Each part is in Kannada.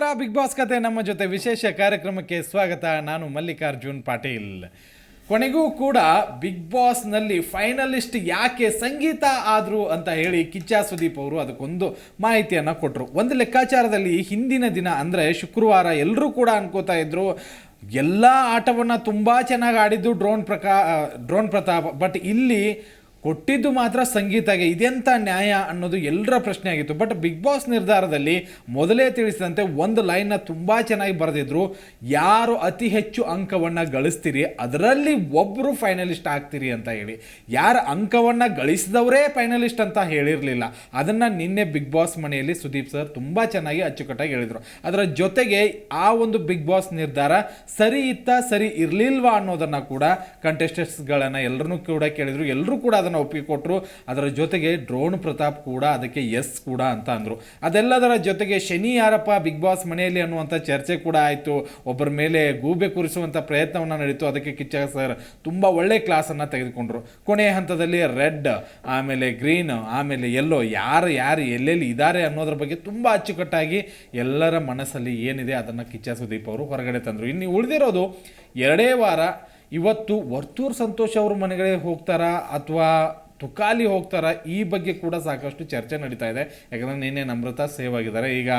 ನಮಸ್ಕಾರ ಬಿಗ್ ಬಾಸ್ ಕತೆ ನಮ್ಮ ಜೊತೆ ವಿಶೇಷ ಕಾರ್ಯಕ್ರಮಕ್ಕೆ ಸ್ವಾಗತ. ನಾನು ಮಲ್ಲಿಕಾರ್ಜುನ್ ಪಾಟೀಲ್. ಕೊನೆಗೂ ಕೂಡ ಬಿಗ್ ಬಾಸ್ನಲ್ಲಿ ಫೈನಲಿಸ್ಟ್ ಯಾಕೆ ಸಂಗೀತ ಆದರು ಅಂತ ಹೇಳಿ ಕಿಚ್ಚ ಸುದೀಪ್ ಅವರು ಅದಕ್ಕೊಂದು ಮಾಹಿತಿಯನ್ನು ಕೊಟ್ಟರು ಒಂದು ಲೆಕ್ಕಾಚಾರದಲ್ಲಿ ಹಿಂದಿನ ದಿನ ಅಂದರೆ ಶುಕ್ರವಾರ ಎಲ್ಲರೂ ಕೂಡ ಅನ್ಕೋತಾ ಇದ್ರು. ಎಲ್ಲ ಆಟವನ್ನು ತುಂಬ ಚೆನ್ನಾಗಿ ಆಡಿದ್ದು ಡ್ರೋನ್ ಪ್ರಕಾ, ಡ್ರೋನ್ ಪ್ರತಾಪ್. ಬಟ್ ಇಲ್ಲಿ ಕೊಟ್ಟಿದ್ದು ಮಾತ್ರ ಸಂಗೀತಗೆ ಇದೆಂಥ ನ್ಯಾಯ ಅನ್ನೋದು ಎಲ್ಲರ ಪ್ರಶ್ನೆ ಆಗಿತ್ತು. ಬಟ್ ಬಿಗ್ ಬಾಸ್ ನಿರ್ಧಾರದಲ್ಲಿ ಮೊದಲೇ ತಿಳಿಸಿದಂತೆ ಒಂದು ಲೈನ್ನ ತುಂಬ ಚೆನ್ನಾಗಿ ಬರೆದಿದ್ರು, ಯಾರು ಅತಿ ಹೆಚ್ಚು ಅಂಕವನ್ನು ಗಳಿಸ್ತೀರಿ, ಅದರಲ್ಲಿ ಒಬ್ಬರು ಫೈನಲಿಸ್ಟ್ ಆಗ್ತೀರಿ ಅಂತ ಹೇಳಿ. ಯಾರು ಅಂಕವನ್ನು ಗಳಿಸಿದವರೇ ಫೈನಲಿಸ್ಟ್ ಅಂತ ಹೇಳಿರಲಿಲ್ಲ. ಅದನ್ನು ನಿನ್ನೆ ಬಿಗ್ ಬಾಸ್ ಮನೆಯಲ್ಲಿ ಸುದೀಪ್ ಸರ್ ತುಂಬ ಚೆನ್ನಾಗಿ ಅಚ್ಚುಕಟ್ಟಾಗಿ ಹೇಳಿದರು. ಅದರ ಜೊತೆಗೆ ಆ ಒಂದು ಬಿಗ್ ಬಾಸ್ ನಿರ್ಧಾರ ಸರಿ ಇತ್ತ ಸರಿ ಇರಲಿಲ್ವಾ ಅನ್ನೋದನ್ನು ಕೂಡ ಕಂಟೆಸ್ಟೆಂಟ್ಸ್ಗಳನ್ನು ಎಲ್ಲರನ್ನೂ ಕೂಡ ಕೇಳಿದರು. ಎಲ್ಲರೂ ಕೂಡ ಅದನ್ನು ಒಪ್ಪಿಕೊಟ್ರು ಅದರ ಜೊತೆಗೆ ಡ್ರೋಣ್ ಪ್ರತಾಪ್ ಕೂಡ ಅದಕ್ಕೆ ಎಸ್ ಕೂಡ ಅಂತ ಅಂದರು. ಅದೆಲ್ಲದರ ಜೊತೆಗೆ ಶನಿ ಯಾರಪ್ಪ ಬಿಗ್ ಬಾಸ್ ಮನೆಯಲ್ಲಿ ಅನ್ನುವಂಥ ಚರ್ಚೆ ಕೂಡ ಆಯಿತು. ಒಬ್ಬರ ಮೇಲೆ ಗೂಬೆ ಕೂರಿಸುವಂಥ ಪ್ರಯತ್ನವನ್ನು ನಡೀತು. ಅದಕ್ಕೆ ಕಿಚ್ಚ ಸರ್ ತುಂಬ ಒಳ್ಳೆ ಕ್ಲಾಸನ್ನು ತೆಗೆದುಕೊಂಡ್ರು. ಕೊನೆಯ ಹಂತದಲ್ಲಿ ರೆಡ್, ಆಮೇಲೆ ಗ್ರೀನ್, ಆಮೇಲೆ ಎಲ್ಲೋ ಯಾರು ಯಾರು ಎಲ್ಲೆಲ್ಲಿ ಇದ್ದಾರೆ ಅನ್ನೋದ್ರ ಬಗ್ಗೆ ತುಂಬ ಅಚ್ಚುಕಟ್ಟಾಗಿ ಎಲ್ಲರ ಮನಸ್ಸಲ್ಲಿ ಏನಿದೆ ಅದನ್ನು ಕಿಚ್ಚ ಸುದೀಪ್ ಅವರು ಹೊರಗಡೆ ತಂದರು. ಇನ್ನು ಉಳಿದಿರೋದು ಎರಡೇ ವಾರ ಇವತ್ತು ವರ್ತೂರ್ ಸಂತೋಷ್ ಅವ್ರ ಮನೆಗಳಿಗೆ ಹೋಗ್ತಾರಾ ಅಥವಾ ತುಕಾಲಿ ಹೋಗ್ತಾರಾ ಈ ಬಗ್ಗೆ ಕೂಡ ಸಾಕಷ್ಟು ಚರ್ಚೆ ನಡೀತಾ ಇದೆ. ಯಾಕಂದರೆ ನಿನ್ನೆ ನಮ್ರತಾ ಸೇವ್ ಆಗಿದ್ದಾರೆ. ಈಗ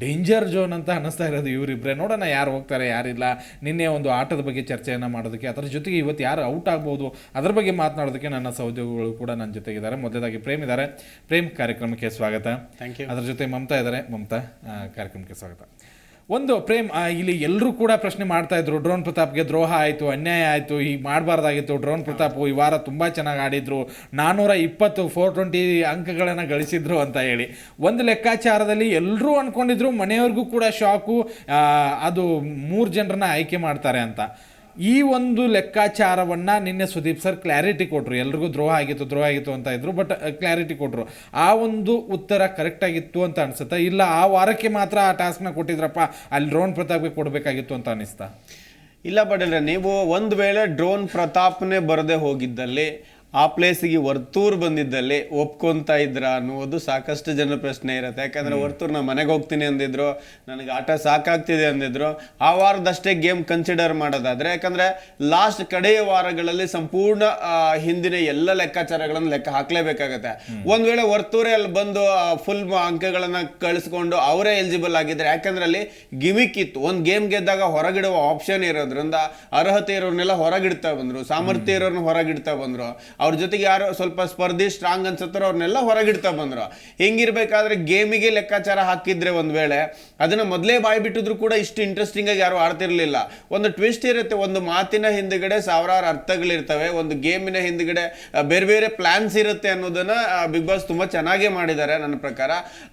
ಡೇಂಜರ್ ಝೋನ್ ಅಂತ ಅನ್ನಿಸ್ತಾ ಇರೋದು ಇವರಿಬ್ಬರೇ ನೋಡೋಣ ಯಾರು ಹೋಗ್ತಾರೆ ಯಾರಿಲ್ಲ. ನಿನ್ನೆ ಒಂದು ಆಟದ ಬಗ್ಗೆ ಚರ್ಚೆಯನ್ನು ಮಾಡೋದಕ್ಕೆ ಅದರ ಜೊತೆಗೆ ಇವತ್ತು ಯಾರು ಔಟ್ ಆಗ್ಬೋದು ಅದ್ರ ಬಗ್ಗೆ ಮಾತನಾಡೋದಕ್ಕೆ ನನ್ನ ಸಹೋದ್ಯೋಗಿಗಳು ಕೂಡ ನನ್ನ ಜೊತೆಗಿದ್ದಾರೆ. ಮೊದಲಾಗಿ ಪ್ರೇಮ್ ಇದ್ದಾರೆ ಪ್ರೇಮ್ ಕಾರ್ಯಕ್ರಮಕ್ಕೆ ಸ್ವಾಗತ. ಥ್ಯಾಂಕ್ ಯು ಅದ್ರ ಜೊತೆ ಮಮತಾ ಇದ್ದಾರೆ ಮಮತಾ ಕಾರ್ಯಕ್ರಮಕ್ಕೆ ಸ್ವಾಗತ. ಒಂದು ಪ್ರೇಮ್ ಇಲ್ಲಿ ಎಲ್ಲರೂ ಕೂಡ ಪ್ರಶ್ನೆ ಮಾಡ್ತಾ ಇದ್ರು, ಡ್ರೋನ್ ಪ್ರತಾಪ್ಗೆ ದ್ರೋಹ ಆಯಿತು, ಅನ್ಯಾಯ ಆಯಿತು, ಹೀಗೆ ಮಾಡಬಾರ್ದಾಗಿತ್ತು, ಡ್ರೋನ್ ಪ್ರತಾಪ್ ಈ ವಾರ ತುಂಬ ಚೆನ್ನಾಗಿ ಆಡಿದ್ರು ನಾನ್ನೂರ ಇಪ್ಪತ್ತು ಫೋರ್ ಟ್ವೆಂಟಿ ಅಂಕಗಳನ್ನು ಗಳಿಸಿದ್ರು ಅಂತ ಹೇಳಿ. ಒಂದು ಲೆಕ್ಕಾಚಾರದಲ್ಲಿ ಎಲ್ಲರೂ ಅಂದ್ಕೊಂಡಿದ್ರು ಮನೆಯವ್ರಿಗೂ ಕೂಡ ಶಾಕು ಅದು ಮೂರು ಜನರನ್ನ ಆಯ್ಕೆ ಮಾಡ್ತಾರೆ ಅಂತ. ಈ ಒಂದು ಲೆಕ್ಕಾಚಾರವನ್ನು ನಿನ್ನೆ ಸುದೀಪ್ ಸರ್ ಕ್ಲಾರಿಟಿ ಕೊಟ್ಟರು ಎಲ್ರಿಗೂ ದ್ರೋಹ ಆಗಿತ್ತು ದ್ರೋಹ ಆಗಿತ್ತು ಅಂತ ಇದ್ರು ಬಟ್ ಕ್ಲಾರಿಟಿ ಕೊಟ್ಟರು ಆ ಒಂದು ಉತ್ತರ ಕರೆಕ್ಟ್ ಆಗಿತ್ತು ಅಂತ ಅನ್ಸುತ್ತಾ? ಇಲ್ಲ, ಆ ವಾರಕ್ಕೆ ಮಾತ್ರ ಆ ಟಾಸ್ಕ್ನ ಕೊಟ್ಟಿದ್ರಪ್ಪ, ಅಲ್ಲಿ ಡ್ರೋನ್ ಪ್ರತಾಪ್ಗೆ ಕೊಡಬೇಕಾಗಿತ್ತು ಅಂತ ಅನಿಸ್ತಾ? ಇಲ್ಲ ಪಟೇಲ್ರೆ ನೀವು ಒಂದು ವೇಳೆ ಡ್ರೋನ್ ಪ್ರತಾಪ್ನೇ ಬರದೆ ಹೋಗಿದ್ದಲ್ಲಿ ಆ ಪ್ಲೇಸಿಗೆ ವರ್ತೂರ್ ಬಂದಿದ್ದಲ್ಲಿ ಒಪ್ಕೊತಾ ಇದ್ರ ಅನ್ನೋದು ಸಾಕಷ್ಟು ಜನ ಪ್ರಶ್ನೆ ಇರುತ್ತೆ. ಯಾಕಂದ್ರೆ ವರ್ತೂರ್ ನಾ ಮನೆಗೆ ಹೋಗ್ತೀನಿ ಅಂದಿದ್ರು ನನಗೆ ಆಟ ಸಾಕಾಗ್ತಿದೆ ಅಂದಿದ್ರು ಆ ವಾರದಷ್ಟೇ ಗೇಮ್ ಕನ್ಸಿಡರ್ ಮಾಡೋದಾದ್ರೆ ಯಾಕಂದ್ರೆ ಲಾಸ್ಟ್ ಕಡೆಯ ವಾರಗಳಲ್ಲಿ ಸಂಪೂರ್ಣ ಹಿಂದಿನ ಎಲ್ಲ ಲೆಕ್ಕಾಚಾರಗಳನ್ನು ಲೆಕ್ಕ ಹಾಕ್ಲೇಬೇಕಾಗತ್ತೆ. ಒಂದ್ ವೇಳೆ ವರ್ತೂರೇ ಅಲ್ಲಿ ಬಂದು ಫುಲ್ ಅಂಕಗಳನ್ನ ಕಳಿಸ್ಕೊಂಡು ಅವರೇ ಎಲಿಜಿಬಲ್ ಆಗಿದ್ದಾರೆ ಯಾಕಂದ್ರೆ ಅಲ್ಲಿ ಗಿಮಿಕ್ ಇತ್ತು. ಒಂದು ಗೇಮ್ ಗೆದ್ದಾಗ ಹೊರಗಿಡುವ ಆಪ್ಷನ್ ಇರೋದ್ರಿಂದ ಅರ್ಹತೆ ಇರೋರ್ನೆಲ್ಲ ಹೊರಗಿಡ್ತಾ ಬಂದ್ರು ಸಾಮರ್ಥ್ಯ ಇರೋರ್ನ ಹೊರಗಿಡ್ತಾ ಬಂದ್ರು. ಅವ್ರ ಜೊತೆಗೆ ಯಾರು ಸ್ವಲ್ಪ ಸ್ಪರ್ಧಿ ಸ್ಟ್ರಾಂಗ್ ಅನ್ಸತ್ತಾರೋ ಅವ್ರನ್ನೆಲ್ಲ ಹೊರಗಿಡ್ತಾ ಬಂದ್ರು. ಹೆಂಗಿರ್ಬೇಕಾದ್ರೆ ಗೇಮಿಗೆ ಲೆಕ್ಕಾಚಾರ ಹಾಕಿದ್ರೆ ಒಂದು ವೇಳೆ, ಅದನ್ನ ಮೊದಲೇ ಬಾಯಿ ಬಿಟ್ಟಿದ್ರು ಕೂಡ ಇಷ್ಟು ಇಂಟ್ರೆಸ್ಟಿಂಗ್ ಆಗಿ ಯಾರು ಆಡ್ತಿರ್ಲಿಲ್ಲ. ಒಂದು ಟ್ವಿಸ್ಟ್ ಇರುತ್ತೆ, ಒಂದು ಮಾತಿನ ಹಿಂದುಗಡೆ ಸಾವಿರಾರು ಅರ್ಥಗಳಿರ್ತವೆ, ಒಂದು ಗೇಮಿನ ಹಿಂದುಗಡೆ ಬೇರೆ ಬೇರೆ ಪ್ಲಾನ್ಸ್ ಇರುತ್ತೆ ಅನ್ನೋದನ್ನ ಬಿಗ್ ಬಾಸ್ ತುಂಬಾ ಚೆನ್ನಾಗೇ ಮಾಡಿದ್ದಾರೆ ನನ್ನ ಪ್ರಕಾರ.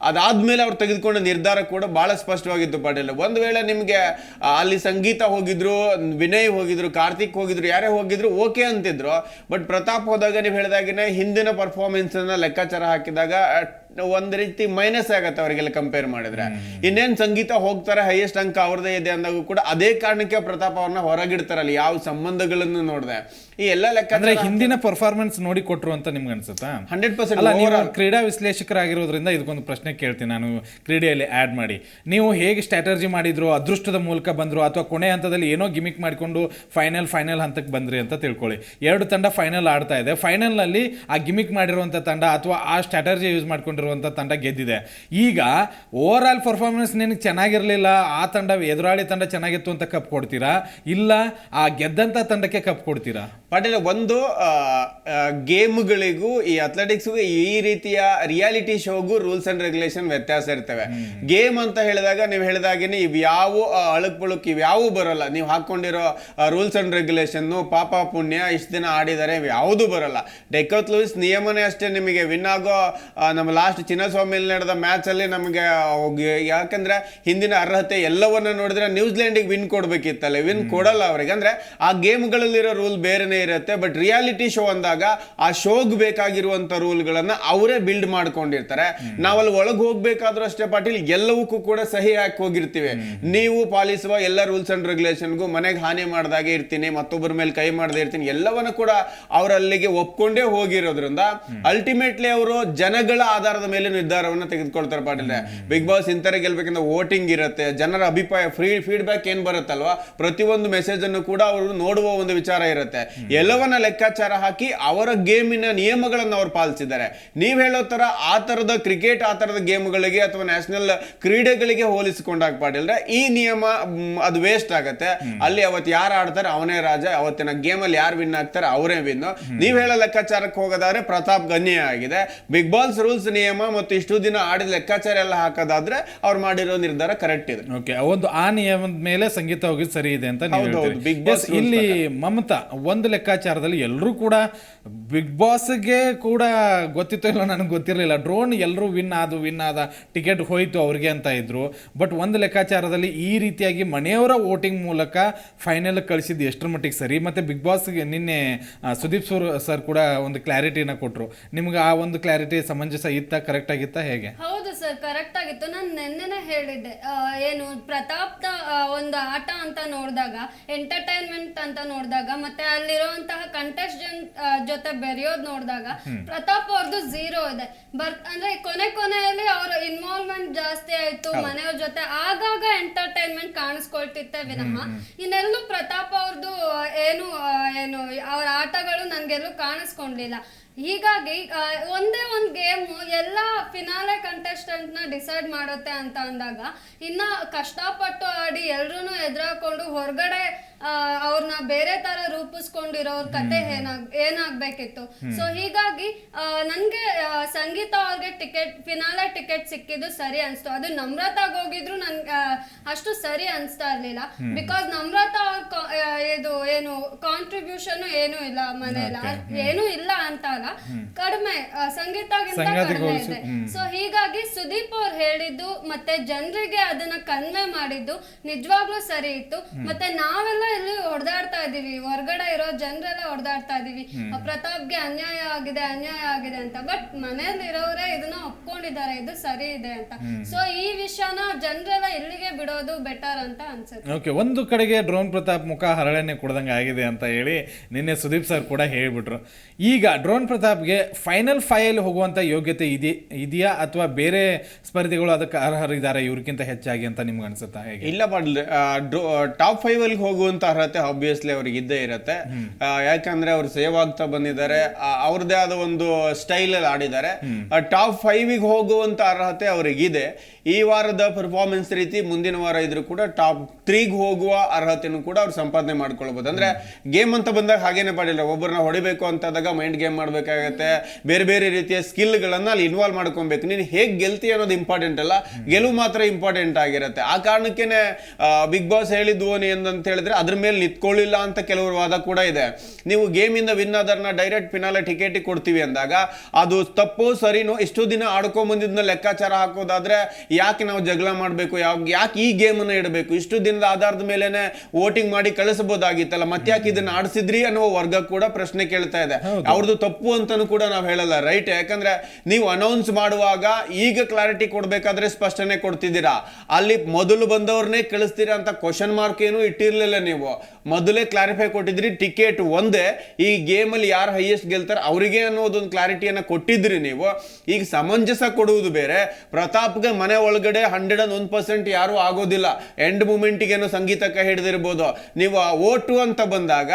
ಅದಾದ್ಮೇಲೆ ಅವ್ರು ತೆಗೆದುಕೊಂಡ ನಿರ್ಧಾರ ಕೂಡ ಬಹಳ ಸ್ಪಷ್ಟವಾಗಿತ್ತು ಪಾಟೀಲ್. ಒಂದು ವೇಳೆ ನಿಮಗೆ ಅಲ್ಲಿ ಸಂಗೀತ ಹೋಗಿದ್ರು, ವಿನಯ್ ಹೋಗಿದ್ರು, ಕಾರ್ತಿಕ್ ಹೋಗಿದ್ರು, ಯಾರೇ ಹೋಗಿದ್ರು ಓಕೆ ಅಂತಿದ್ರು. ಬಟ್ ಪ್ರತಾಪ್ ಹೋದಾಗ ನೀವು ಹೇಳಿದಾಗಿನ ಹಿಂದಿನ ಪರ್ಫಾರ್ಮೆನ್ಸ್ ಅನ್ನ ಲೆಕ್ಕಾಚಾರ ಹಾಕಿದಾಗ ಒಂದ್ ರೀತಿ ಮೈನಸ್ ಆಗತ್ತೆ ಅವರಿಗೆಲ್ಲ ಕಂಪೇರ್ ಮಾಡಿದ್ರೆ. ಇನ್ನೇನ್ ಸಂಗೀತ ಹೋಗ್ತಾರೆ ಹೈಯೆಸ್ಟ್ ಅಂಕ ಅವ್ರದೇ ಇದೆ ಅಂದಾಗ ಕೂಡ ಅದೇ ಕಾರಣಕ್ಕೆ ಪ್ರತಾಪ್ ಅವ್ರನ್ನ ಹೊರಗಿಡ್ತಾರಲ್ಲ ಯಾವ ಸಂಬಂಧಗಳನ್ನು ನೋಡಿದೆ. ಈ ಎಲ್ಲ ಅಂದ್ರೆ ಹಿಂದಿನ ಪರ್ಫಾರ್ಮೆನ್ಸ್ ನೋಡಿ ಕೊಟ್ರು ಅಂತ ನಿಮ್ಗೆ ಅನ್ಸುತ್ತಾ? ಹಂಡ್ರೆಡ್ ಪರ್ಸೆಂಟ್ ಕ್ರೀಡಾ ವಿಶ್ಲೇಷಕರಾಗಿರೋದ್ರಿಂದ ಇದಕ್ಕೊಂದು ಪ್ರಶ್ನೆ ಕೇಳ್ತೀನಿ ನಾನು ಕ್ರೀಡೆಯಲ್ಲಿ ಆ್ಯಡ್ ಮಾಡಿ. ನೀವು ಹೇಗೆ ಸ್ಟ್ರಾಟರ್ಜಿ ಮಾಡಿದ್ರು ಅದೃಷ್ಟದ ಮೂಲಕ ಬಂದ್ರು ಅಥವಾ ಕೊನೆ ಹಂತದಲ್ಲಿ ಏನೋ ಗಿಮಿಕ್ ಮಾಡಿಕೊಂಡು ಫೈನಲ್ ಫೈನಲ್ ಹಂತಕ್ಕೆ ಬಂದ್ರಿ ಅಂತ ತಿಳ್ಕೊಳ್ಳಿ. ಎರಡು ತಂಡ ಫೈನಲ್ ಆಡ್ತಾ ಇದೆ. ಫೈನಲ್ನಲ್ಲಿ ಆ ಗಿಮಿಕ್ ಮಾಡಿರುವಂಥ ತಂಡ ಅಥವಾ ಆ ಸ್ಟ್ರಾಟರ್ಜಿ ಯೂಸ್ ಮಾಡ್ಕೊಂಡಿರುವಂಥ ತಂಡ ಗೆದ್ದಿದೆ. ಈಗ ಓವರ್ ಆಲ್ ಪರ್ಫಾರ್ಮೆನ್ಸ್ ನಿನಗೆ ಚೆನ್ನಾಗಿರಲಿಲ್ಲ ಆ ತಂಡ ಎದುರಾಳಿ ತಂಡ ಚೆನ್ನಾಗಿತ್ತು ಅಂತ ಕಪ್ ಕೊಡ್ತೀರಾ? ಇಲ್ಲ ಆ ಗೆದ್ದಂಥ ತಂಡಕ್ಕೆ ಕಪ್ ಕೊಡ್ತೀರಾ? ಪಾಟೀಲ್ ಒಂದು ಗೇಮ್ಗಳಿಗೂ ಈ ಅಥ್ಲೆಟಿಕ್ಸ್ಗೂ ಈ ರೀತಿಯ ರಿಯಾಲಿಟಿ ಶೋಗೂ ರೂಲ್ಸ್ ಅಂಡ್ ರೆಗ್ಯುಲೇಷನ್ ವ್ಯತ್ಯಾಸ ಇರ್ತವೆ. ಗೇಮ್ ಅಂತ ಹೇಳಿದಾಗ ನೀವು ಹೇಳಿದಾಗೇನೆ ಇವ್ಯಾವು ಅಳಕ್ ಅಳುಕ್ ಪಳುಕ್ ಇವ್ಯಾವು ಬರಲ್ಲ. ನೀವು ಹಾಕೊಂಡಿರೋ ರೂಲ್ಸ್ ಅಂಡ್ ರೆಗ್ಯುಲೇಷನ್ ಪಾಪ ಪುಣ್ಯ ಇಷ್ಟು ದಿನ ಆಡಿದರೆ ಯಾವುದೂ ಬರಲ್ಲ. ಡೆಕೋತ್ ಲೂಯಿಸ್ ನಿಯಮನೇ ಅಷ್ಟೇ ನಿಮಗೆ ವಿನ್ ಆಗೋ ನಮ್ಮ ಲಾಸ್ಟ್ ಚಿನ್ನಸ್ವಾಮಿಯಲ್ಲಿ ನಡೆದ ಮ್ಯಾಚ್ ಅಲ್ಲಿ ನಮಗೆ ಯಾಕಂದ್ರೆ ಹಿಂದಿನ ಅರ್ಹತೆ ಎಲ್ಲವನ್ನ ನೋಡಿದ್ರೆ ನ್ಯೂಜಿಲೆಂಡಿಗೆ ವಿನ್ ಕೊಡ್ಬೇಕಿತ್ತಲ್ಲ. ವಿನ್ ಕೊಡಲ್ಲ ಅವ್ರಿಗೆ. ಅಂದ್ರೆ ಆ ಗೇಮ್ಗಳಲ್ಲಿರೋ ರೂಲ್ ಬೇರೆನೇ ಇರುತ್ತೆ ಬಟ್ ರಿಯಾಲಿಟಿ ಶೋ ಅಂದಾಗ ಆ ಶೋಗ್ ಬೇಕಾಗಿರುವಂತ ರೂಲ್ಗಳನ್ನ ಅವರೇ ಬಿಲ್ಡ್ ಮಾಡ್ಕೊಂಡಿರ್ತಾರೆ. ನಾವಲ್ಲಿ ಒಳಗೆ ಹೋಗ್ಬೇಕಾದ್ರೂ ಅಷ್ಟೇ ಪಾಟೀಲ್ ಎಲ್ಲವಕ್ಕೂ ಕೂಡ ಸಹಿ ಹಾಕಿ ಹೋಗಿರ್ತೀವಿ. ನೀವು ಪಾಲಿಸುವ ಎಲ್ಲ ರೂಲ್ಸ್ ಅಂಡ್ ರೆಗ್ಯುಲೇಷನ್ಗೂ ಮನೆಗೆ ಹಾನಿ ಮಾಡ್ದಾಗೆ ಇರ್ತೀನಿ ಮತ್ತೊಬ್ಬರ ಮೇಲೆ ಕೈ ಮಾಡದೆ ಇರ್ತೀನಿ ಎಲ್ಲವನ್ನ ಕೂಡ ಅವರಲ್ಲಿಗೆ ಅಲ್ಲಿಗೆ ಒಪ್ಕೊಂಡೇ ಹೋಗಿರೋದ್ರಿಂದ ಅಲ್ಟಿಮೇಟ್ಲಿ ಅವರು ಜನಗಳ ಆಧಾರದ ಆಧಾರದ ಮೇಲೆ ನಿರ್ಧಾರವನ್ನ ತೆಗೆದುಕೊಳ್ತಾರೆ ಪಾಟೀಲ್ರೆ. ಬಿಗ್ ಬಾಸ್ ಇಂತರ ಗೆಲ್ಬೇಕಂದ್ರೆ ವೋಟಿಂಗ್ ಇರುತ್ತೆ, ಜನರ ಅಭಿಪ್ರಾಯ ಫ್ರೀ ಫೀಡ್ಬ್ಯಾಕ್ ಏನ್ ಬರುತ್ತಲ್ವಾ? ಪ್ರತಿಯೊಂದು ಮೆಸೇಜ್ ಅನ್ನು ಕೂಡ ಅವರು ನೋಡುವ ಒಂದು ವಿಚಾರ ಇರುತ್ತೆ. ಎಲ್ಲವನ್ನ ಲೆಕ್ಕಾಚಾರ ಹಾಕಿ ಅವರ ಗೇಮಿನ ನಿಯಮಗಳನ್ನು ಅವರು ಪಾಲಿಸಿದ್ದಾರೆ. ನೀವು ಹೇಳೋ ತರ ಆ ತರದ ಕ್ರಿಕೆಟ್, ಆ ತರದ ಗೇಮ್ಗಳಿಗೆ ಅಥವಾ ನ್ಯಾಷನಲ್ ಕ್ರೀಡೆಗಳಿಗೆ ಹೋಲಿಸಿಕೊಂಡಾಗ ಪಾಟೀಲ್ರೆ, ಈ ನಿಯಮ ಅದು ವೇಸ್ಟ್ ಆಗುತ್ತೆ. ಅಲ್ಲಿ ಅವತ್ತು ಯಾರು ಆಡ್ತಾರೆ ಅವನೇ ರಾಜ, ಅವತ್ತಿನ ಗೇಮ್ ಅಲ್ಲಿ ಯಾರು ವಿನ್ ಆಗ್ತಾರೆ ಅವರೇ ವಿನ್ ನೀವು ಹೇಳೋ ಲೆಕ್ಕಾಚಾರಕ್ಕೆ ಹೋಗೋದಾದ್ರೆ ಪ್ರತಾಪ್ ಗನ್ಯ ಆಗಿದೆ. ಬಿಗ್ ಬಾಲ್ಸ್ ರೂಲ್ಸ್ ನಿಯಮ ಮತ್ತು ಇಷ್ಟು ದಿನ ಆಡಿದ ಲೆಕ್ಕಾಚಾರ ಎಲ್ಲ ಹಾಕೋದಾದ್ರೆ ಅವ್ರು ಮಾಡಿರೋ ನಿರ್ಧಾರ ಕರೆಕ್ಟ್ ಇದೆ. ಓಕೆ ಒಂದು ಆ ನಿಯಮದ ಮೇಲೆ ಸಂಗೀತ ಹೋಗಿ ಸರಿ ಇದೆ ಅಂತ ನೀವು ಬಾಸ್ ಹೌದು. ಹೇಳ್ತೀರಿ. Big Boss Yes, ಇಲ್ಲಿ ಮಮತಾ ಒಂದು ಲೆಕ್ಕಾಚಾರದಲ್ಲಿ ಎಲ್ಲರೂ ಕೂಡ ಬಿಗ್ ಬಾಸ್ಗೆ ಕೂಡ ಗೊತ್ತಿತ್ತು ಇಲ್ಲ ನನಗೆ ಗೊತ್ತಿರಲಿಲ್ಲ. ಡ್ರೋನ್ ಎಲ್ಲರೂ ವಿನ್ ಆದು ವಿನ್ ಆದ ಟಿಕೆಟ್ ಹೋಯಿತು ಅವ್ರಿಗೆ ಅಂತ ಇದ್ರು. ಬಟ್ ಒಂದು ಲೆಕ್ಕಾಚಾರದಲ್ಲಿ ಈ ರೀತಿಯಾಗಿ ಮನೆಯವರ ವೋಟಿಂಗ್ ಮೂಲಕ ಫೈನಲ್ ಕಳಿಸಿದ್ದು ಎಷ್ಟರ ಮಟ್ಟಿಗೆ ಸರಿ. ಮತ್ತೆ ಬಿಗ್ ಬಾಸ್ಗೆ ನಿನ್ನೆ ಆ, ಸುದೀಪ್ ಸರ್ ಸರ್ ಕೂಡ ಒಂದು ಕ್ಲಾರಿಟಿನ ಕೊಟ್ಟರು ನಿಮ್ಗೆ ಆ ಒಂದು ಕ್ಲಾರಿಟಿ ಸಮಂಜಸ ಇತ್ತ? ಕರೆಕ್ಟ್ ಆಗಿತ್ತ ಹೇಗೆ? ಹೌದು ಸರ್ ಕರೆಕ್ಟ್ ಆಗಿತ್ತು ನಾನು ನಿನ್ನೆನೆ ಹೇಳಿದ್ದೆ. ಆ, ಏನು ಪ್ರತಾಪ್ದ ಆ, ಒಂದು ಆಟ ಅಂತ ನೋಡಿದಾಗ ಎಂಟರ್ಟೈನ್ಮೆಂಟ್ ಅಂತ ನೋಡಿದಾಗ ಮತ್ತೆ ಅಲ್ಲಿರುವಂತಹ ಕಂಟೆಸ್ಟೆಂಟ್ ಜೊತೆ ಬೆರೆಯೋದು ನೋಡಿದಾಗ ಪ್ರತಾಪ್ ಅವ್ರದ್ದು ಝೀರೋ ಇದೆ. ಬರ್ ಅಂದ್ರೆ ಕೊನೆ ಕೊನೆಯಲ್ಲಿ ಅವರ ಇನ್ವಾಲ್ವ್ಮೆಂಟ್ ಜಾಸ್ತಿ ಆಯ್ತು ಮನೆಯವ್ರ ಜೊತೆ ಆಗಾಗ ಎಂಟರ್ಟೈನ್ಮೆಂಟ್ ಕಾಣಿಸ್ಕೊಳ್ತಿತ್ತೆ ವಿನಃ. ಇನ್ನೆಲ್ಲೂ ಪ್ರತಾಪ್ ಅವ್ರದ್ದು ಏನು ಆ, ಏನು ಅವ್ರ ಆಟಗಳು ನನ್ಗೆಲ್ಲೂ ಕಾಣಿಸ್ಕೊಂಡಿಲ್ಲ. ಹೀಗಾಗಿ ಒಂದೇ ಒಂದು ಗೇಮ್ ಎಲ್ಲ ಫಿನಾಲೆ ಕಂಟೆಸ್ಟೆಂಟ್ನ ಡಿಸೈಡ್ ಮಾಡುತ್ತೆ ಅಂತ ಅಂದಾಗ, ಇನ್ನ ಕಷ್ಟಪಟ್ಟು ಆಡಿ ಎಲ್ರೂ ಎದುರಾಕೊಂಡು ಹೊರಗಡೆ ಅವ್ರನ್ನ ಬೇರೆ ತರ ರೂಪಿಸ್ಕೊಂಡಿರೋರ್ ಕತೆ ಏನಾಗ್ ಏನಾಗ್ಬೇಕಿತ್ತು. ಸೊ ಹೀಗಾಗಿ ಆ, ನನ್ಗೆ ಆ, ಸಂಗೀತ ಅವ್ರಿಗೆ ಟಿಕೆಟ್ ಫಿನಾಲೆ ಟಿಕೆಟ್ ಸಿಕ್ಕಿದ್ದು ಸರಿ ಅನ್ಸ್ತು. ಅದು ನಮ್ರತಾಗ್ ಹೋಗಿದ್ರು ನನ್ ಆ, ಅಷ್ಟು ಸರಿ ಅನ್ಸ್ತಾ ಇರ್ಲಿಲ್ಲ. ಬಿಕಾಸ್ ನಮ್ರತಾ ಅವ್ರ ಕಾ- ಆ, ಇದು ಏನು ಕಾಂಟ್ರಿಬ್ಯೂಷನ್ ಏನು ಇಲ್ಲ ಮನೆಯಲ್ಲ ಏನು ಇಲ್ಲ ಅಂತ ಅಲ್ಲ. ಕಡಿಮೆ ಆ, ಸಂಗೀತಗಿಂತ ಕಡಿಮೆ ಹೋಲಿಸಿ- ಇದೆ. ಸೊ ಹೀಗಾಗಿ ಸುದೀಪ್ ಅವ್ರು ಹೇಳಿದ್ದು ಮತ್ತೆ ಜನರಿಗೆ ಅದನ್ನ ಕನ್ವೆ ಮಾಡಿದ್ದು ನಿಜವಾಗ್ಲೂ ಸರಿ ಇತ್ತು. ಮತ್ತೆ ನಾವೆಲ್ಲ ಇಲ್ಲಿ ಹೊಡೆದಾಡ್ತಾ ಇದೀವಿ. ಹೊರಗಡೆ ಇರೋ ಜನರೆಲ್ಲ ಹೊಡೆದಾಡ್ತಾ ಇದೀವಿ. ಪ್ರತಾಪ್ ಪ್ರತಾಪ್ಗೆ ಅನ್ಯಾಯ ಆಗಿದೆ ಅನ್ಯಾಯ ಆಗಿದೆ ಅಂತ. ಬಟ್ ಮನೆಯಲ್ಲಿ ಇರೋರೇ ಇದನ್ನ ಒಪ್ಕೊಂಡಿದ್ದಾರೆ. ಇದು ಸರಿ ಇದೆ ಅಂತ. ಸೊ ಈ ವಿಷಯನ ಜನರೆಲ್ಲ ಎಲ್ಲಿಗೆ ಬಿಡೋದು ಬೆಟರ್ ಅಂತ ಅನ್ಸುತ್ತೆ. ಓಕೆ ಒಂದು ಕಡೆಗೆ ಡ್ರೋನ್ ಪ್ರತಾಪ್ ಮುಖ ಹರಳೆನೆ ಕುಡ್ದಂಗೆ ಆಗಿದೆ ಅಂತ ಹೇಳಿ ನಿನ್ನೆ ಸುದೀಪ್ ಸರ್ ಕೂಡ ಹೇಳಿಬಿಟ್ರು. ಈಗ ಡ್ರೋನ್ ಪ್ರತಾಪ್ಗೆ ಫೈನಲ್ ಫೈಲ್ ಹೋಗುವಂತ ಯೋಗ್ಯತೆ ಇದೆ ಇದೆಯಾ ಅಥವಾ ಬೇರೆ ಸ್ಪರ್ಧಿಗಳು ಅದಕ್ಕೆ ಅರ್ಹರಿದ್ದಾರೆ ಇವ್ರಿಗಿಂತ ಹೆಚ್ಚಾಗಿ ಅಂತ ನಿಮ್ಗೆ ಅನ್ಸುತ್ತಾ ಹೇಗೆ? ಇಲ್ಲ ಪಾಟೀಲ್ ಟಾಪ್ ಫೈವ್ ಅಲ್ಲಿ ಹೋಗುವಂತ ಅರ್ಹತೆ ಆಬ್ವಿಯಸ್ಲಿ ಅವ್ರಿಗೆ ಇದ್ದೇ ಇರುತ್ತೆ. ಯಾಕಂದ್ರೆ ಅವ್ರು ಸೇವ್ ಆಗ್ತಾ ಬಂದಿದ್ದಾರೆ. ಅವ್ರದೇ ಆದ ಒಂದು ಸ್ಟೈಲ್ ಅಲ್ಲಿ ಆಡಿದ್ದಾರೆ. ಟಾಪ್ ಫೈವ್ ಹೋಗುವಂತ ಅರ್ಹತೆ ಅವರಿಗಿದೆ. ಈ ವಾರದ ಪರ್ಫಾರ್ಮೆನ್ಸ್ ರೀತಿ ಮುಂದಿನ ವಾರ ಇದ್ರೂ ಕೂಡ ಟಾಪ್ ತ್ರೀಗೆ ಹೋಗುವ ಅರ್ಹತೆಯನ್ನು ಕೂಡ ಅವ್ರು ಸಂಪಾದನೆ ಮಾಡ್ಕೊಳ್ಬಹುದು ಅಂದ್ರೆ ಗೇಮ್ ಅಂತ ಬಂದಾಗ ಹಾಗೇನೆ ಪಾಡಿಲ್ಲ ಒಬ್ಬರನ್ನ ಹೊಡಿಬೇಕು ಅಂತಾದಾಗ ಮೈಂಡ್ ಗೇಮ್ ಮಾಡಬೇಕಾಗತ್ತೆ. ಬೇರೆ ಬೇರೆ ರೀತಿಯ ಸ್ಕಿಲ್ ಗಳನ್ನ ಅಲ್ಲಿ ಇನ್ವಾಲ್ವ್ ಮಾಡ್ಕೊಬೇಕು. ನೀನು ಹೇಗೆ ಗೆಲ್ತಿ ಅನ್ನೋದು ಇಂಪಾರ್ಟೆಂಟ್ ಅಲ್ಲ. ಗೆಲುವು ಮಾತ್ರ ಇಂಪಾರ್ಟೆಂಟ್ ಆಗಿರುತ್ತೆ. ಆ ಕಾರಣಕ್ಕೇನೆ ಬಿಗ್ ಬಾಸ್ ಹೇಳಿದ್ವು ಅಂತ ಹೇಳಿದ್ರೆ ಅದ್ರ ಮೇಲೆ ನಿಂತ್ಕೊಳ್ಳಿಲ್ಲ ಅಂತ ಕೆಲವರು ವಾದ ಕೂಡ ಇದೆ. ನೀವು ಗೇಮ್ ಇಂದ ವಿನ್ ಆದರ್ನ ಡೈರೆಕ್ಟ್ ಫಿನಾಲೆ ಟಿಕೆಟ್ ಕೊಡ್ತೀವಿ ಅಂದಾಗ ಅದು ತಪ್ಪು ಸರಿನೋ ಇಷ್ಟು ದಿನ ಆಡ್ಕೊಂಡ್ ಬಂದಿದ್ನ ಲೆಕ್ಕಾಚಾರ ಹಾಕೋದಾದ್ರೆ ಯಾಕೆ ನಾವು ಜಗಳ ಮಾಡಬೇಕು? ಯಾವ ಯಾಕೆ ಈ ಗೇಮನ್ನು ಅನ್ನ ಇಡಬೇಕು? ಇಷ್ಟು ದಿನದ ಆಧಾರದ ಮೇಲೆನೆ ವೋಟಿಂಗ್ ಮಾಡಿ ಕಳಿಸಬಹುದಾಗಿತ್ತಲ್ಲ ಮತ್ತೆ ಯಾಕೆ ಇದನ್ನ ಆಡಿಸಿದ್ರಿ ಅನ್ನೋ ವರ್ಗ ಕೂಡ ಪ್ರಶ್ನೆ ಕೇಳ್ತಾ ಇದೆ. ಅವ್ರದ್ದು ತಪ್ಪು ಅಂತಾನು ಕೂಡ ನಾವು ಹೇಳಲ್ಲ ರೈಟ್ ಯಾಕಂದ್ರೆ ನೀವು ಅನೌನ್ಸ್ ಮಾಡುವಾಗ ಈಗ ಕ್ಲಾರಿಟಿ ಕೊಡಬೇಕಾದ್ರೆ ಸ್ಪಷ್ಟನೆ ಕೊಡ್ತಿದ್ದೀರಾ. ಅಲ್ಲಿ ಮೊದಲು ಬಂದವ್ರನ್ನೇ ಕಳಿಸ್ತೀರಾ ಅಂತ ಕ್ವಶನ್ ಮಾರ್ಕ್ ಏನು ಇಟ್ಟಿರ್ಲಿಲ್ಲ ನೀವು. ಮೊದಲೇ ಕ್ಲಾರಿಫೈ ಕೊಟ್ಟಿದ್ರಿ ಟಿಕೆಟ್ ಒಂದೇ. ಈ ಗೇಮ್ ಅಲ್ಲಿ ಯಾರು ಹೈಯೆಸ್ಟ್ ಗೆಲ್ತಾರೆ ಅವರಿಗೆ ಅನ್ನೋದೊಂದು ಕ್ಲಾರಿಟಿಯನ್ನ ಕೊಟ್ಟಿದ್ರಿ ನೀವು. ಈಗ ಸಮಂಜಸ ಕೊಡುವುದು ಬೇರೆ. ಪ್ರತಾಪ್ಗೆ ಮನೆ ಒಳಗಡೆ ಹಂಡ್ರೆಡ್ ಅಂಡ್ ಒನ್ ಪರ್ಸೆಂಟ್ ಯಾರು ಆಗೋದಿಲ್ಲ. ಎಂಡ್ ಮೂಮೆಂಟಿಗೇನು ಸಂಗೀತಕ್ಕೆ ಹಿಡಿದಿರ್ಬೋದು. ನೀವು ಓಟು ಅಂತ ಬಂದಾಗ